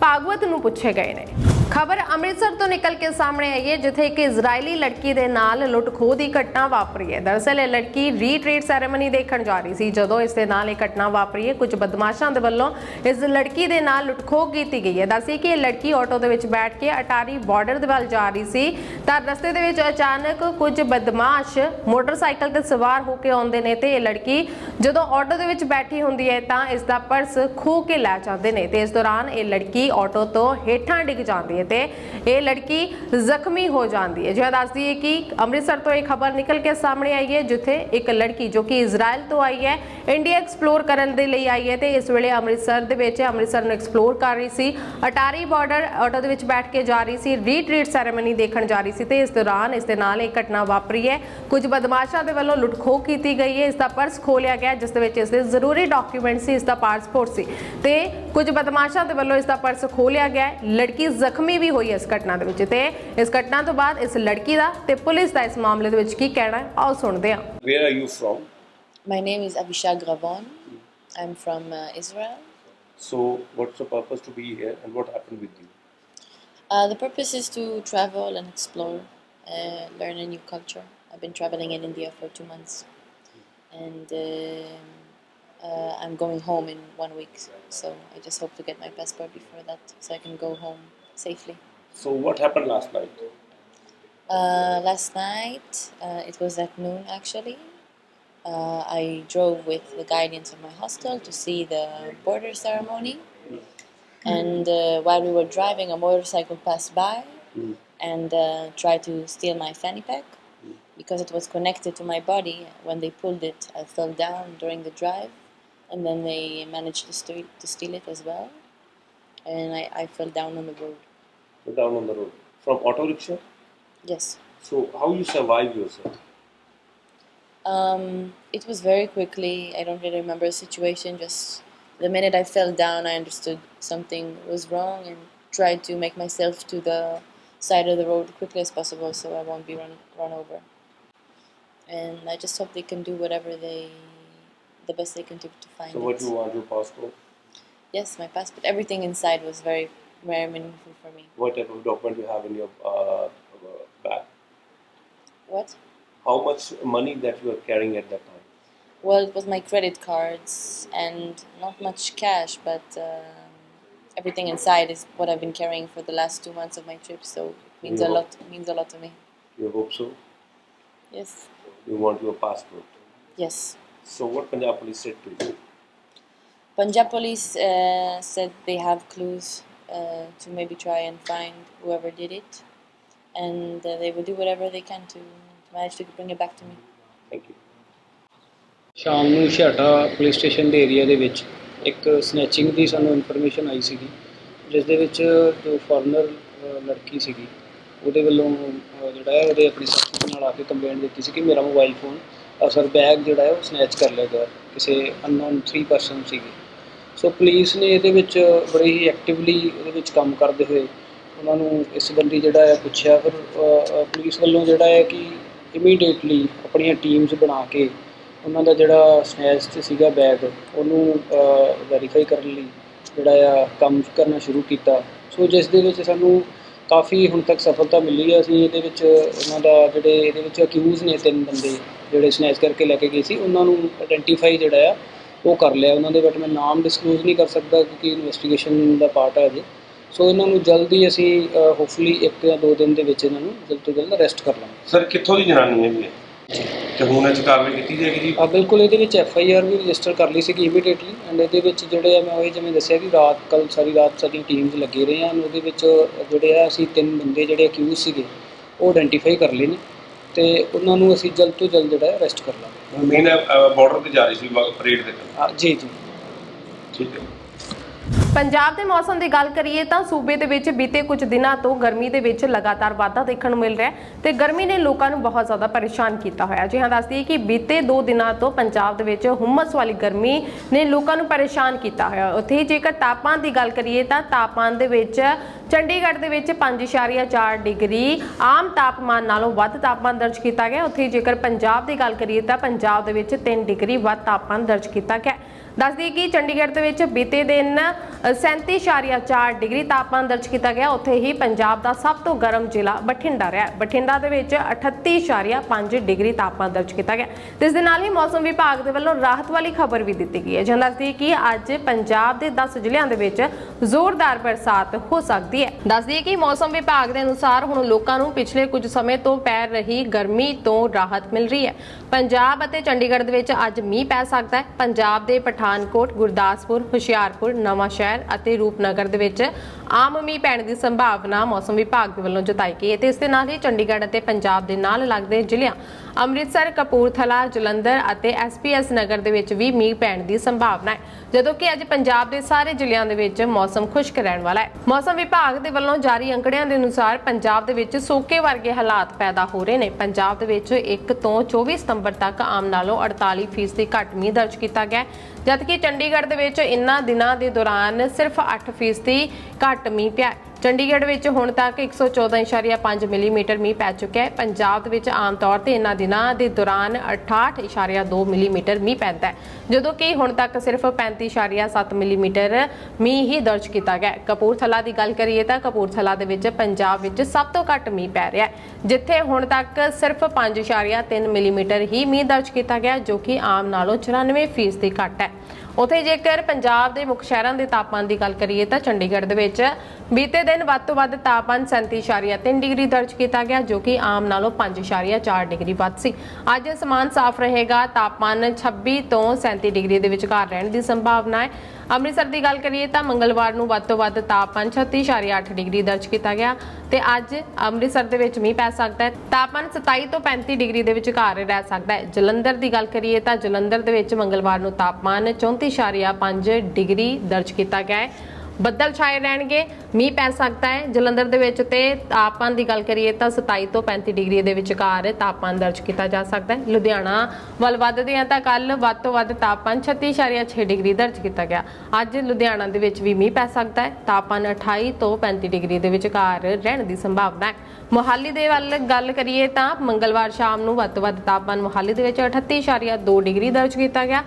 ਭਾਗਵਤ ਨੂੰ ਪੁੱਛੇ ਗਏ ਨੇ। ਖਬਰ ਅੰਮ੍ਰਿਤਸਰ ਤੋਂ ਨਿਕਲ ਕੇ ਸਾਹਮਣੇ ਆਈ ਹੈ, ਜਿੱਥੇ ਇੱਕ ਇਜ਼ਰਾਈਲੀ ਲੜਕੀ ਦੇ ਨਾਲ ਲੁੱਟ-ਖੋਹ ਦੀ ਘਟਨਾ ਵਾਪਰੀ ਹੈ। ਦਰਅਸਲ ਇਹ ਲੜਕੀ ਰੀਟ੍ਰੀਟ ਸੈਰੇਮਨੀ ਦੇਖਣ ਜਾ ਰਹੀ ਸੀ। ਜਦੋਂ ਇਸ ਦੇ ਨਾਲ ਇਹ ਘਟਨਾ ਵਾਪਰੀ ਹੈ, ਕੁਝ ਬਦਮਾਸ਼ਾਂ ਦੇ ਵੱਲੋਂ ਇਸ ਲੜਕੀ ਦੇ ਨਾਲ ਲੁੱਟ-ਖੋਹ ਕੀਤੀ ਗਈ ਹੈ। ਦੱਸੀ ਕਿ ਇਹ ਲੜਕੀ ਆਟੋ ਦੇ ਵਿੱਚ ਬੈਠ ਕੇ ਅਟਾਰੀ ਬਾਰਡਰ ਦੇ ਵੱਲ ਜਾ ਰਹੀ ਸੀ ਤਾਂ ਰਸਤੇ ਦੇ ਵਿੱਚ ਅਚਾਨਕ ਕੁਝ ਬਦਮਾਸ਼ ਮੋਟਰਸਾਈਕਲ ਤੇ ਸਵਾਰ ਹੋ ਕੇ ਆਉਂਦੇ ਨੇ ਤੇ ਇਹ ਲੜਕੀ ਜਦੋਂ ਆਟੋ ਦੇ ਵਿੱਚ ਬੈਠੀ ਹੁੰਦੀ ਹੈ ਤਾਂ ਇਸ ਦਾ ਪਰਸ ਖੋਹ ਕੇ ਲੈ ਜਾਂਦੇ ਨੇ ਤੇ ਇਸ ਦੌਰਾਨ ਇਹ ਲੜਕੀ ਆਟੋ ਤੋਂ ਹੇਠਾਂ ਡਿੱਗ ਜਾਂਦੀ ਹੈ ਤੇ ਇਹ ਲੜਕੀ ਜ਼ਖਮੀ ਹੋ ਜਾਂਦੀ ਹੈ। ਜਿਵੇਂ ਦੱਸਦੀ ਹੈ ਕਿ ਅੰਮ੍ਰਿਤਸਰ ਤੋਂ ਇਹ ਖਬਰ ਨਿਕਲ ਕੇ ਸਾਹਮਣੇ ਆਈ ਹੈ, ਜਿੱਥੇ ਇੱਕ ਲੜਕੀ ਜੋ ਕਿ ਇਜ਼ਰਾਈਲ ਤੋਂ ਆਈ ਹੈ, ਇੰਡੀਆ ਐਕਸਪਲੋਰ ਕਰਨ ਦੇ ਲਈ ਆਈ ਹੈ ਤੇ ਇਸ ਵੇਲੇ ਅੰਮ੍ਰਿਤਸਰ ਦੇ ਵਿੱਚ ਅੰਮ੍ਰਿਤਸਰ ਨੂੰ ਐਕਸਪਲੋਰ ਕਰ ਰਹੀ ਸੀ। ਅਟਾਰੀ ਬਾਰਡਰ ਆਟੋ ਦੇ ਵਿੱਚ ਬੈਠ ਕੇ ਜਾ ਰਹੀ ਸੀ। ਰੀਟਰੀਟ ਸੈਰੇਮਨੀ ਦੇਖਣ ਜਾ ਰਹੀ ਸੀ ਤੇ ਇਸ ਦੌਰਾਨ ਇਸ ਦੇ ਨਾਲ ਇਹ ਘਟਨਾ ਵਾਪਰੀ ਹੈ ਕੁਝ ਬਦਮਾਸ਼ਾਂ ਦੇ ਵੱਲੋਂ ਲੁੱਟ-ਖੋਹ ਕੀਤੀ ਗਈ ਹੈ ਇਸ ਦਾ ਪਰਸ ਖੋਲਿਆ ਗਿਆ ਜਿਸ ਦੇ ਵਿੱਚ ਇਸ ਦੇ ਜ਼ਰੂਰੀ ਡਾਕੂਮੈਂਟ ਸੀ ਇਸ ਦਾ ਪਾਸਪੋਰਟ ਸੀ ਤੇ ਕੁਝ ਬਦਮਾਸ਼ਾਂ ਦੇ ਵੱਲੋਂ ਇਸ ਦਾ ਪਰਸ ਖੋਲਿਆ ਗਿਆ ਹੈ। ਲੜਕੀ ਜ਼ਖਮੀ ਵੀ ਹੋਈ ਹੈ ਇਸ ਘਟਨਾ ਦੇ ਵਿੱਚ ਤੇ ਇਸ ਘਟਨਾ ਤੋਂ ਬਾਅਦ ਇਸ ਲੜਕੀ ਦਾ ਤੇ ਪੁਲਿਸ ਦਾ ਇਸ ਮਾਮਲੇ ਦੇ ਵਿੱਚ ਕੀ ਕਹਿਣਾ ਹੈ ਆਓ ਸੁਣਦੇ ਹਾਂ Where are you from? My name is Abhishek Gravon. I'm from uh, Israel. So, what's the purpose to be here and what happened with you? Uh, the purpose is to travel and explore, uh, learn a new culture. I've been traveling in India for two months, and um uh, I'm going home in one week. So I just hope to get my passport before that, so I can go home safely. So, what happened last night? Uh, last night, uh, it was at noon actually. Uh, I drove with the guardians of my hostel to see the border ceremony. And uh, while we were driving, a motorcycle passed by and uh, tried to steal my fanny pack. Because it was connected to my body, when they pulled it, I fell down during the drive. And then they managed to steal, to steal it as well. And I, I fell down on the road. Down on the road. From auto rickshaw? Yes. So, how you survive yourself? Um, it was very quickly. I don't really remember the situation. Just the minute I fell down, I understood something was wrong and tried to make myself to the side of the road quickly as possible so I won't be run run over. And I just hope they can do whatever they, the best they can do to find So, it. what you want? Your passport? Yes, my passport. Everything inside was very, very meaningful for me. What type of document you have in your uh, uh, bag? What? How much money that you are carrying at that time? Well, it was my credit cards and not much cash, but um, everything inside is what I've been carrying for the last two months of my trip. So it means a Yeah. lot. It means a lot to me. You hope so? Yes. You want your passport. Yes. So, what Punjab police said to you? Punjab police uh, said they have clues uh, to maybe try and find whoever did it, and uh, they will do whatever they can to manage to bring it back to me. Thank you. ਸ਼ਾਮ ਨੂੰ ਛਾਟਾ ਪੁਲਿਸ ਸਟੇਸ਼ਨ ਦੇ ਏਰੀਆ ਦੇ ਵਿੱਚ ਇੱਕ ਸਨੈਚਿੰਗ ਦੀ ਸਾਨੂੰ ਇਨਫੋਰਮੇਸ਼ਨ ਆਈ ਸੀਗੀ ਜਿਸ ਦੇ ਵਿੱਚ ਜੋ ਫੋਰਨਰ ਲੜਕੀ ਸੀਗੀ। ਉਹਦੇ ਵੱਲੋਂ ਜਿਹੜਾ ਹੈ, ਉਹਦੇ ਆਪਣੀ ਸਾਥੀ ਦੇ ਨਾਲ ਆ ਕੇ ਕੰਪਲੇਂਟ ਦਿੱਤੀ ਸੀ ਕਿ ਮੇਰਾ ਮੋਬਾਈਲ ਫੋਨ ਅਸਰ ਬੈਗ ਜਿਹੜਾ ਹੈ, ਉਹ ਸਨੈਚ ਕਰ ਲਿਆ ਗਿਆ, ਕਿਸੇ ਅਨਨੋਨ 3 ਪਰਸਨ ਸੀਗੇ। ਸੋ ਪੁਲਿਸ ਨੇ ਇਹਦੇ ਵਿੱਚ ਬੜੇ ਹੀ ਐਕਟਿਵਲੀ ਇਹਦੇ ਵਿੱਚ ਕੰਮ ਕਰਦੇ ਹੋਏ ਉਹਨਾਂ ਨੂੰ ਇਸ ਸੰਬੰਧੀ ਜਿਹੜਾ ਹੈ, ਪੁੱਛਿਆ। ਫਿਰ ਪੁਲਿਸ ਵੱਲੋਂ ਜਿਹੜਾ ਹੈ ਕਿ ਇਮੀਡੀਏਟਲੀ ਆਪਣੀਆਂ ਟੀਮਸ ਬਣਾ ਕੇ ਉਹਨਾਂ ਦਾ ਜਿਹੜਾ ਸਨੈਚ 'ਚ ਸੀਗਾ ਬੈਗ ਉਹਨੂੰ ਵੈਰੀਫਾਈ ਕਰਨ ਲਈ ਜਿਹੜਾ ਆ ਕੰਮ ਕਰਨਾ ਸ਼ੁਰੂ ਕੀਤਾ। ਸੋ ਜਿਸ ਦੇ ਵਿੱਚ ਸਾਨੂੰ ਕਾਫੀ ਹੁਣ ਤੱਕ ਸਫਲਤਾ ਮਿਲੀ ਹੈ ਅਸੀਂ ਇਹਦੇ ਵਿੱਚ ਉਹਨਾਂ ਦਾ ਜਿਹੜੇ, ਇਹਦੇ ਵਿੱਚ ਅਕਿਊਜ਼ ਨੇ ਤਿੰਨ ਬੰਦੇ ਜਿਹੜੇ ਸਨੈਚ ਕਰਕੇ ਲੈ ਕੇ ਗਏ ਸੀ, ਉਹਨਾਂ ਨੂੰ ਆਇਡੈਂਟੀਫਾਈ ਜਿਹੜਾ ਆ, ਉਹ ਕਰ ਲਿਆ ਉਹਨਾਂ ਦੇ ਬਟ ਮੈਂ ਨਾਮ ਡਿਸਕਲੋਜ਼ ਨਹੀਂ ਕਰ ਸਕਦਾ ਕਿਉਂਕਿ ਇਨਵੈਸਟੀਗੇਸ਼ਨ ਦਾ ਪਾਰਟ ਹੈ ਅਜੇ। ਸੋ ਇਹਨਾਂ ਨੂੰ ਜਲਦੀ ਅਸੀਂ ਹੋਪਫੁਲੀ ਇੱਕ ਜਾਂ ਦੋ ਦਿਨ ਦੇ ਵਿੱਚ ਇਹਨਾਂ ਨੂੰ ਜਲਦ ਤੋਂ ਜਲਦ ਅਰੈਸਟ ਕਰ ਲਾਂਗੇ। ਸਰ ਕਿੱਥੋਂ ਦੀ ਜਨਾਨੀ ਹੈ ਇਹ? ਤੇ ਹੁਣ ਇਹ 'ਚ ਕਾਰਵਾਈ ਕੀਤੀ ਜਾਏਗੀ ਜੀ? ਆ ਬਿਲਕੁਲ ਇਹਦੇ ਵਿੱਚ ਐਫ ਆਈ ਆਰ ਵੀ ਰਜਿਸਟਰ ਕਰ ਲਈ ਸੀਗੀ ਇਮੀਡੀਏਟਲੀ ਐਂਡ ਇਹਦੇ ਵਿੱਚ ਜਿਹੜੇ ਆ ਮੈਂ ਉਹ ਜਿਵੇਂ ਦੱਸਿਆ ਵੀ ਰਾਤ ਕੱਲ ਸਾਰੀ ਰਾਤ ਸਾਡੀਆਂ ਟੀਮਸ ਲੱਗੇ ਰਹੇ ਹਨ ਉਹਦੇ ਵਿੱਚ ਜਿਹੜੇ ਆ ਅਸੀਂ ਤਿੰਨ ਬੰਦੇ ਜਿਹੜੇ ਅਕਿਊਜ਼ ਸੀਗੇ ਉਹ ਆਇਡੈਂਟੀਫਾਈ ਕਰ ਲਏ ਨੇ ਤੇ ਉਹਨਾਂ ਨੂੰ ਅਸੀਂ ਜਲਦ ਤੋਂ ਜਲਦ ਜਿਹੜਾ ਅਰੈਸਟ ਕਰ ਲਾਂਗੇ। ਮੇਨ ਬਾਰਡਰ ਤੇ ਜਾ ਰਹੀ ਸੀ ਪਰੇਡ ਦੇ ਆ, ਜੀ ਜੀ। ਠੀਕ ਹੈ। ਪੰਜਾਬ ਦੇ ਮੌਸਮ ਦੀ ਗੱਲ ਕਰੀਏ ਤਾਂ ਸੂਬੇ ਦੇ ਵਿੱਚ ਬੀਤੇ ਕੁਝ ਦਿਨਾਂ ਤੋਂ ਗਰਮੀ ਦੇ ਵਿੱਚ ਲਗਾਤਾਰ ਵਾਧਾ ਦੇਖਣ ਨੂੰ ਮਿਲ ਰਿਹਾ ਹੈ ਤੇ ਗਰਮੀ ਨੇ ਲੋਕਾਂ ਨੂੰ ਬਹੁਤ ਜ਼ਿਆਦਾ ਪਰੇਸ਼ਾਨ ਕੀਤਾ ਹੋਇਆ ਜੀ ਹਾਂ ਦੱਸਦੀ ਕਿ ਬੀਤੇ 2 ਦਿਨਾਂ ਤੋਂ ਪੰਜਾਬ ਦੇ ਵਿੱਚ ਹੁਮਸ ਵਾਲੀ ਗਰਮੀ ਨੇ ਲੋਕਾਂ ਨੂੰ ਪਰੇਸ਼ਾਨ ਕੀਤਾ ਹੋਇਆ ਉੱਥੇ ਹੀ ਜੇਕਰ ਤਾਪਮਾਨ ਦੀ ਗੱਲ ਕਰੀਏ ਤਾਂ ਤਾਪਮਾਨ ਦੇ ਵਿੱਚ ਚੰਡੀਗੜ੍ਹ ਦੇ ਵਿੱਚ 5.4 ਡਿਗਰੀ ਆਮ ਤਾਪਮਾਨ ਨਾਲੋਂ ਵੱਧ ਤਾਪਮਾਨ ਦਰਜ ਕੀਤਾ ਗਿਆ। ਉੱਥੇ ਜੇਕਰ ਪੰਜਾਬ ਦੀ ਗੱਲ ਕਰੀਏ ਤਾਂ ਪੰਜਾਬ ਦੇ ਵਿੱਚ 3 ਡਿਗਰੀ ਵੱਧ ਤਾਪਮਾਨ ਦਰਜ ਕੀਤਾ ਗਿਆ ਦੱਸਦੀ ਕਿ ਚੰਡੀਗੜ੍ਹ ਦੇ ਵਿੱਚ ਬੀਤੇ ਦਿਨ ਅ, 37.4 ਡਿਗਰੀ ਤਾਪਮਾਨ ਦਰਜ ਕੀਤਾ ਗਿਆ। ਉੱਥੇ ਹੀ ਪੰਜਾਬ ਦਾ ਸਭ ਤੋਂ ਗਰਮ ਜ਼ਿਲ੍ਹਾ ਬਠਿੰਡਾ ਰਿਹਾ। ਬਠਿੰਡਾ ਦੇ ਵਿੱਚ 38.5 ਡਿਗਰੀ ਤਾਪਮਾਨ ਦਰਜ ਕੀਤਾ ਗਿਆ। ਤੇ ਇਸ ਦੇ ਨਾਲ ਹੀ ਮੌਸਮ ਵਿਭਾਗ ਦੇ ਵੱਲੋਂ ਰਾਹਤ ਵਾਲੀ ਖਬਰ ਵੀ ਦਿੱਤੀ ਗਈ ਹੈ। ਜਿਵੇਂ ਦੱਸਦੀ ਕਿ ਅੱਜ ਪੰਜਾਬ ਦੇ 10 ਜ਼ਿਲ੍ਹਿਆਂ ਦੇ ਵਿੱਚ ਜ਼ੋਰਦਾਰ ਬਰਸਾਤ ਹੋ ਸਕਦੀ ਹੈ। ਦੱਸਦੀ ਕਿ ਮੌਸਮ ਵਿਭਾਗ ਦੇ ਅਨੁਸਾਰ ਹੁਣ ਲੋਕਾਂ ਨੂੰ ਪਿਛਲੇ ਕੁਝ ਸਮੇਂ ਤੋਂ ਪੈ ਰਹੀ ਗਰਮੀ ਤੋਂ ਰਾਹਤ ਮਿਲ ਰਹੀ ਹੈ। ਪੰਜਾਬ ਅਤੇ ਚੰਡੀਗੜ੍ਹ ਦੇ ਵਿੱਚ ਅੱਜ ਮੀਂਹ ਪੈ ਸਕਦਾ ਹੈ। ਪੰਜਾਬ ਦੇ ਪਠਾਨਕੋਟ ਗੁਰਦਾਸਪੁਰ ਹੁਸ਼ਿਆਰਪੁਰ ਨਵਾਂ ਸ਼ਹਿਰ ਅਤੇ ਰੂਪਨਗਰ ਦੇ ਵਿੱਚ ਆਮ ਮੀਂਹ ਪੈਣ ਦੀ ਸੰਭਾਵਨਾ ਮੌਸਮ ਵਿਭਾਗ ਦੇ ਵੱਲੋਂ ਜਤਾਈ ਗਈ ਹੈ ਤੇ ਇਸ ਦੇ ਨਾਲ ਹੀ ਚੰਡੀਗੜ੍ਹ ਅਤੇ ਪੰਜਾਬ ਦੇ ਨਾਲ ਲੱਗਦੇ ਜ਼ਿਲ੍ਹਿਆਂ ਅੰਮ੍ਰਿਤਸਰ, ਕਪੂਰਥਲਾ, ਜਲੰਧਰ ਅਤੇ ਐਸਪੀਐਸ ਨਗਰ ਦੇ ਵਿੱਚ ਵੀ ਮੀਂਹ ਪੈਣ ਦੀ ਸੰਭਾਵਨਾ ਹੈ। ਜਦੋਂ ਕਿ ਅੱਜ ਪੰਜਾਬ ਦੇ ਸਾਰੇ ਜ਼ਿਲ੍ਹਿਆਂ ਦੇ ਵਿੱਚ ਮੌਸਮ ਖੁਸ਼ਕ ਰਹਿਣ ਵਾਲਾ ਹੈ। ਮੌਸਮ ਵਿਭਾਗ ਦੇ ਵੱਲੋਂ ਜਾਰੀ ਅੰਕੜਿਆਂ ਦੇ ਅਨੁਸਾਰ ਪੰਜਾਬ ਦੇ ਵਿੱਚ ਸੋਕੇ ਵਰਗੇ ਹਾਲਾਤ ਪੈਦਾ ਹੋ ਰਹੇ ਨੇ। ਪੰਜਾਬ ਦੇ ਵਿੱਚ 1 ਤੋਂ 24 ਸਤੰਬਰ ਤੱਕ ਆਮ ਨਾਲੋਂ 48% ਦੀ ਘੱਟ ਮੀਂਹ ਦਰਜ ਕੀਤਾ ਗਿਆ ਜਦਕਿ ਚੰਡੀਗੜ੍ਹ ਦੇ ਵਿੱਚ ਇਨ੍ਹਾਂ ਦਿਨਾਂ ਦੇ ਦੌਰਾਨ ਸਿਰਫ 8% ਦੀ ਘੱਟ ਮੀਂਹ ਪਿਆ। ਚੰਡੀਗੜ੍ਹ ਵਿੱਚ ਹੁਣ ਤੱਕ 114.5 ਮਿਲੀਮੀਟਰ ਮੀਂਹ ਪੈ ਚੁੱਕਿਆ ਹੈ। ਪੰਜਾਬ ਦੇ ਵਿੱਚ ਆਮ ਤੌਰ ਤੇ ਇਨ੍ਹਾਂ ਦਿਨਾਂ ਦੇ ਦੌਰਾਨ 68.2 ਮਿਲੀਮੀਟਰ ਮੀਂਹ ਪੈਂਦਾ ਹੈ। ਜਦੋਂ ਕਿ ਹੁਣ ਤੱਕ ਸਿਰਫ 35.7 ਮਿਲੀਮੀਟਰ ਮੀਂਹ ਹੀ ਦਰਜ ਕੀਤਾ ਗਿਆ ਕਪੂਰਥਲਾ ਦੀ ਗੱਲ ਕਰੀਏ ਤਾਂ ਕਪੂਰਥਲਾ ਦੇ ਵਿੱਚ ਪੰਜਾਬ ਵਿੱਚ ਸਭ ਤੋਂ ਘੱਟ ਮੀਂਹ ਪੈ ਰਿਹਾ ਹੈ, ਜਿੱਥੇ ਹੁਣ ਤੱਕ ਸਿਰਫ 5.3 ਮਿਲੀਮੀਟਰ ਹੀ ਮੀਂਹ ਦਰਜ ਕੀਤਾ ਗਿਆ, ਜੋ ਕਿ ਆਮ ਨਾਲੋਂ 94% ਘੱਟ ਹੈ। ਉਥੇ ਜੇਕਰ ਪੰਜਾਬ ਦੇ ਮੁੱਖ ਸ਼ਹਿਰਾਂ ਦੇ ਤਾਪਮਾਨ ਦੀ ਗੱਲ ਕਰੀਏ ਤਾਂ ਚੰਡੀਗੜ੍ਹ ਦੇ ਵਿੱਚ ਬੀਤੇ ਦਿਨ ਵੱਧ ਤੋਂ ਵੱਧ ਤਾਪਮਾਨ 37.3 ਡਿਗਰੀ ਦਰਜ ਕੀਤਾ ਗਿਆ, ਜੋ ਕਿ ਆਮ ਨਾਲੋਂ 5.4 ਡਿਗਰੀ ਵੱਧ ਸੀ। ਅੱਜ ਅਸਮਾਨ ਸਾਫ਼ ਰਹੇਗਾ। ਤਾਪਮਾਨ 26 ਤੋਂ 37 ਡਿਗਰੀ ਦੇ ਵਿਚਕਾਰ ਰਹਿਣ ਦੀ ਸੰਭਾਵਨਾ ਹੈ। ਅੰਮ੍ਰਿਤਸਰ ਦੀ ਗੱਲ ਕਰੀਏ ਤਾਂ ਮੰਗਲਵਾਰ ਨੂੰ ਵੱਧ ਤੋਂ ਵੱਧ ਤਾਪਮਾਨ 36.8 ਡਿਗਰੀ ਦਰਜ ਕੀਤਾ ਗਿਆ ਤੇ ਅੱਜ ਅੰਮ੍ਰਿਤਸਰ ਦੇ ਵਿੱਚ ਮੀਂਹ ਪੈ ਸਕਦਾ ਹੈ। ਤਾਪਮਾਨ 27 ਤੋਂ 35 ਡਿਗਰੀ ਦੇ ਵਿਚਕਾਰ ਰਹਿ ਸਕਦਾ ਹੈ। ਜਲੰਧਰ ਦੀ ਗੱਲ ਕਰੀਏ ਤਾਂ ਜਲੰਧਰ ਦੇ ਵਿੱਚ ਮੰਗਲਵਾਰ ਨੂੰ ਤਾਪਮਾਨ 34.5 ਡਿਗਰੀ ਦਰਜ ਕੀਤਾ ਗਿਆ ਹੈ ਬੱਦਲ ਛਾਏ ਰਹਿਣਗੇ ਮੀਂਹ ਪੈ ਸਕਦਾ ਹੈ ਜਲੰਧਰ ਦੇ ਵਿੱਚ ਤੇ ਤਾਪਮਾਨ ਦੀ ਗੱਲ ਕਰੀਏ ਤਾਂ 27 ਤੋਂ 35 ਡਿਗਰੀ ਦੇ ਵਿਚਕਾਰ ਤਾਪਮਾਨ ਦਰਜ ਕੀਤਾ ਜਾ ਸਕਦਾ ਹੈ। ਲੁਧਿਆਣਾ ਵੱਲ ਵੱਧਦੇ ਆ ਤਾਂ ਕੱਲ ਵੱਧ ਤੋਂ ਵੱਧ ਤਾਪਮਾਨ 36.6 ਡਿਗਰੀ ਦਰਜ ਕੀਤਾ ਗਿਆ। ਅੱਜ ਲੁਧਿਆਣਾ ਦੇ ਵਿੱਚ ਵੀ ਮੀਂਹ ਪੈ ਸਕਦਾ ਹੈ। ਤਾਪਮਾਨ 28 ਤੋਂ 35 ਡਿਗਰੀ ਦੇ ਵਿਚਕਾਰ ਰਹਿਣ ਦੀ ਸੰਭਾਵਨਾ ਹੈ। ਮੋਹਾਲੀ ਦੇ ਵੱਲ ਗੱਲ ਕਰੀਏ ਤਾਂ ਮੰਗਲਵਾਰ ਸ਼ਾਮ ਨੂੰ ਵੱਧ ਤੋਂ ਵੱਧ ਤਾਪਮਾਨ ਮੋਹਾਲੀ ਦੇ ਵਿੱਚ 38.2 ਡਿਗਰੀ ਦਰਜ ਕੀਤਾ ਗਿਆ।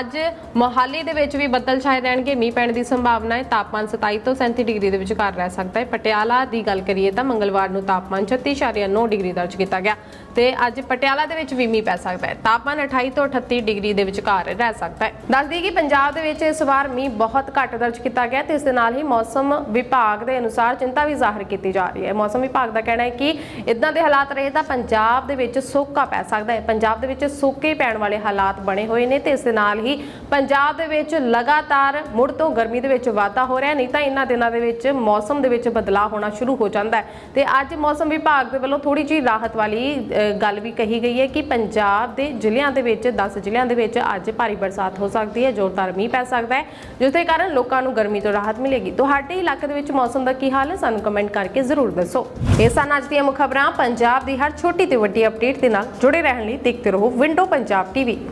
ਅੱਜ ਮੋਹਾਲੀ ਦੇ ਵਿੱਚ ਵੀ ਬੱਦਲ ਛਾਏ ਰਹਿਣਗੇ। ਮੀਂਹ ਪੈਣ ਦੀ ਸੰਭਾਵਨਾ ਹੈ। ਤਾਪਮਾਨ 27 ਤੋਂ 37 ਡਿਗਰੀ ਦੇ ਵਿਚਕਾਰ ਰਹਿ ਸਕਦਾ ਹੈ। ਪਟਿਆਲਾ ਦੀ ਗੱਲ ਕਰੀਏ ਤਾਂ ਮੰਗਲਵਾਰ ਨੂੰ ਤਾਪਮਾਨ 36.9 ਡਿਗਰੀ ਦਰਜ ਕੀਤਾ ਗਿਆ। ਤੇ ਅੱਜ ਪਟਿਆਲਾ ਦੇ ਵਿੱਚ ਵੀ ਮੀਂਹ ਪੈ ਸਕਦਾ ਹੈ। ਤਾਪਮਾਨ 28 ਤੋਂ 38 ਡਿਗਰੀ ਦੇ ਵਿਚਕਾਰ ਰਹਿ ਸਕਦਾ ਹੈ। ਦੱਸਦੀ ਕਿ ਪੰਜਾਬ ਦੇ ਵਿੱਚ ਇਸ ਵਾਰ ਮੀਂਹ ਬਹੁਤ ਘੱਟ ਦਰਜ ਕੀਤਾ ਗਿਆ ਤੇ ਇਸ ਦੇ ਨਾਲ ਹੀ ਮੌਸਮ ਵਿਭਾਗ ਦੇ ਅਨੁਸਾਰ ਚਿੰਤਾ ਵੀ ਜ਼ਾਹਰ ਕੀਤੀ ਜਾ ਰਹੀ ਹੈ। ਮੌਸਮ ਵਿਭਾਗ ਦਾ ਕਹਿਣਾ ਹੈ ਕਿ ਇਦਾਂ ਦੇ ਹਾਲਾਤ ਰਹੇ ਤਾਂ ਪੰਜਾਬ ਦੇ ਵਿੱਚ ਸੋਕਾ ਪੈ ਸਕਦਾ ਹੈ। ਪੰਜਾਬ ਦੇ ਵਿੱਚ ਸੋਕੇ ਪੈਣ ਵਾਲੇ ਹਾਲਾਤ ਬਣੇ ਹੋਏ ਨੇ ਤੇ ਇਸ ਦੇ ਨਾਲ ਹੀ ਪੰਜਾਬ ਦੇ ਵਿੱਚ ਲਗਾਤਾਰ ਮੁੜ ਤੋਂ ਗਰਮੀ ਦੇ ਵਿੱਚ ਵਾਧਾ ਹੋ ਰਿਹਾ ਨਹੀਂ ਤਾਂ ਇਹਨਾਂ ਦਿਨਾਂ ਦੇ ਵਿੱਚ ਮੌਸਮ ਦੇ ਵਿੱਚ ਬਦਲਾਅ ਹੋਣਾ ਸ਼ੁਰੂ ਹੋ ਜਾਂਦਾ ਹੈ। ਤੇ ਅੱਜ ਮੌਸਮ ਵਿਭਾਗ ਦੇ ਵੱਲੋਂ ਥੋੜੀ ਜਿਹੀ ਰਾਹਤ ਵਾਲੀ ਗੱਲ ਵੀ ਕਹੀ ਗਈ ਹੈ ਕਿ ਪੰਜਾਬ ਦੇ ਜ਼ਿਲ੍ਹਿਆਂ ਦੇ ਵਿੱਚ 10 ਜ਼ਿਲ੍ਹਿਆਂ ਦੇ ਵਿੱਚ ਅੱਜ ਭਾਰੀ ਬਰਸਾਤ ਹੋ ਸਕਦੀ ਹੈ, ਜ਼ੋਰਦਾਰ ਮੀਂਹ ਪੈ ਸਕਦਾ ਹੈ ਜਿਸ ਦੇ ਕਾਰਨ ਲੋਕਾਂ ਨੂੰ ਗਰਮੀ ਤੋਂ ਰਾਹਤ ਮਿਲੇਗੀ। ਤੁਹਾਡੇ ਇਲਾਕੇ ਦੇ ਵਿੱਚ ਮੌਸਮ ਦਾ ਕੀ ਹਾਲ ਹੈ, ਸਾਨੂੰ ਕਮੈਂਟ ਕਰਕੇ ਜ਼ਰੂਰ ਦੱਸੋ। ਇਹ ਸਨ ਅੱਜ ਦੀਆਂ ਮੁੱਖ ਖਬਰਾਂ ਪੰਜਾਬ ਦੀ ਹਰ ਛੋਟੀ ਤੇ ਵੱਡੀ ਅਪਡੇਟ ਦੇ ਨਾਲ ਜੁੜੇ ਰਹਿਣ ਲਈ ਦੇਖਦੇ ਰਹੋ ਵਿੰਡੋ ਪੰਜਾਬ ਟੀਵੀ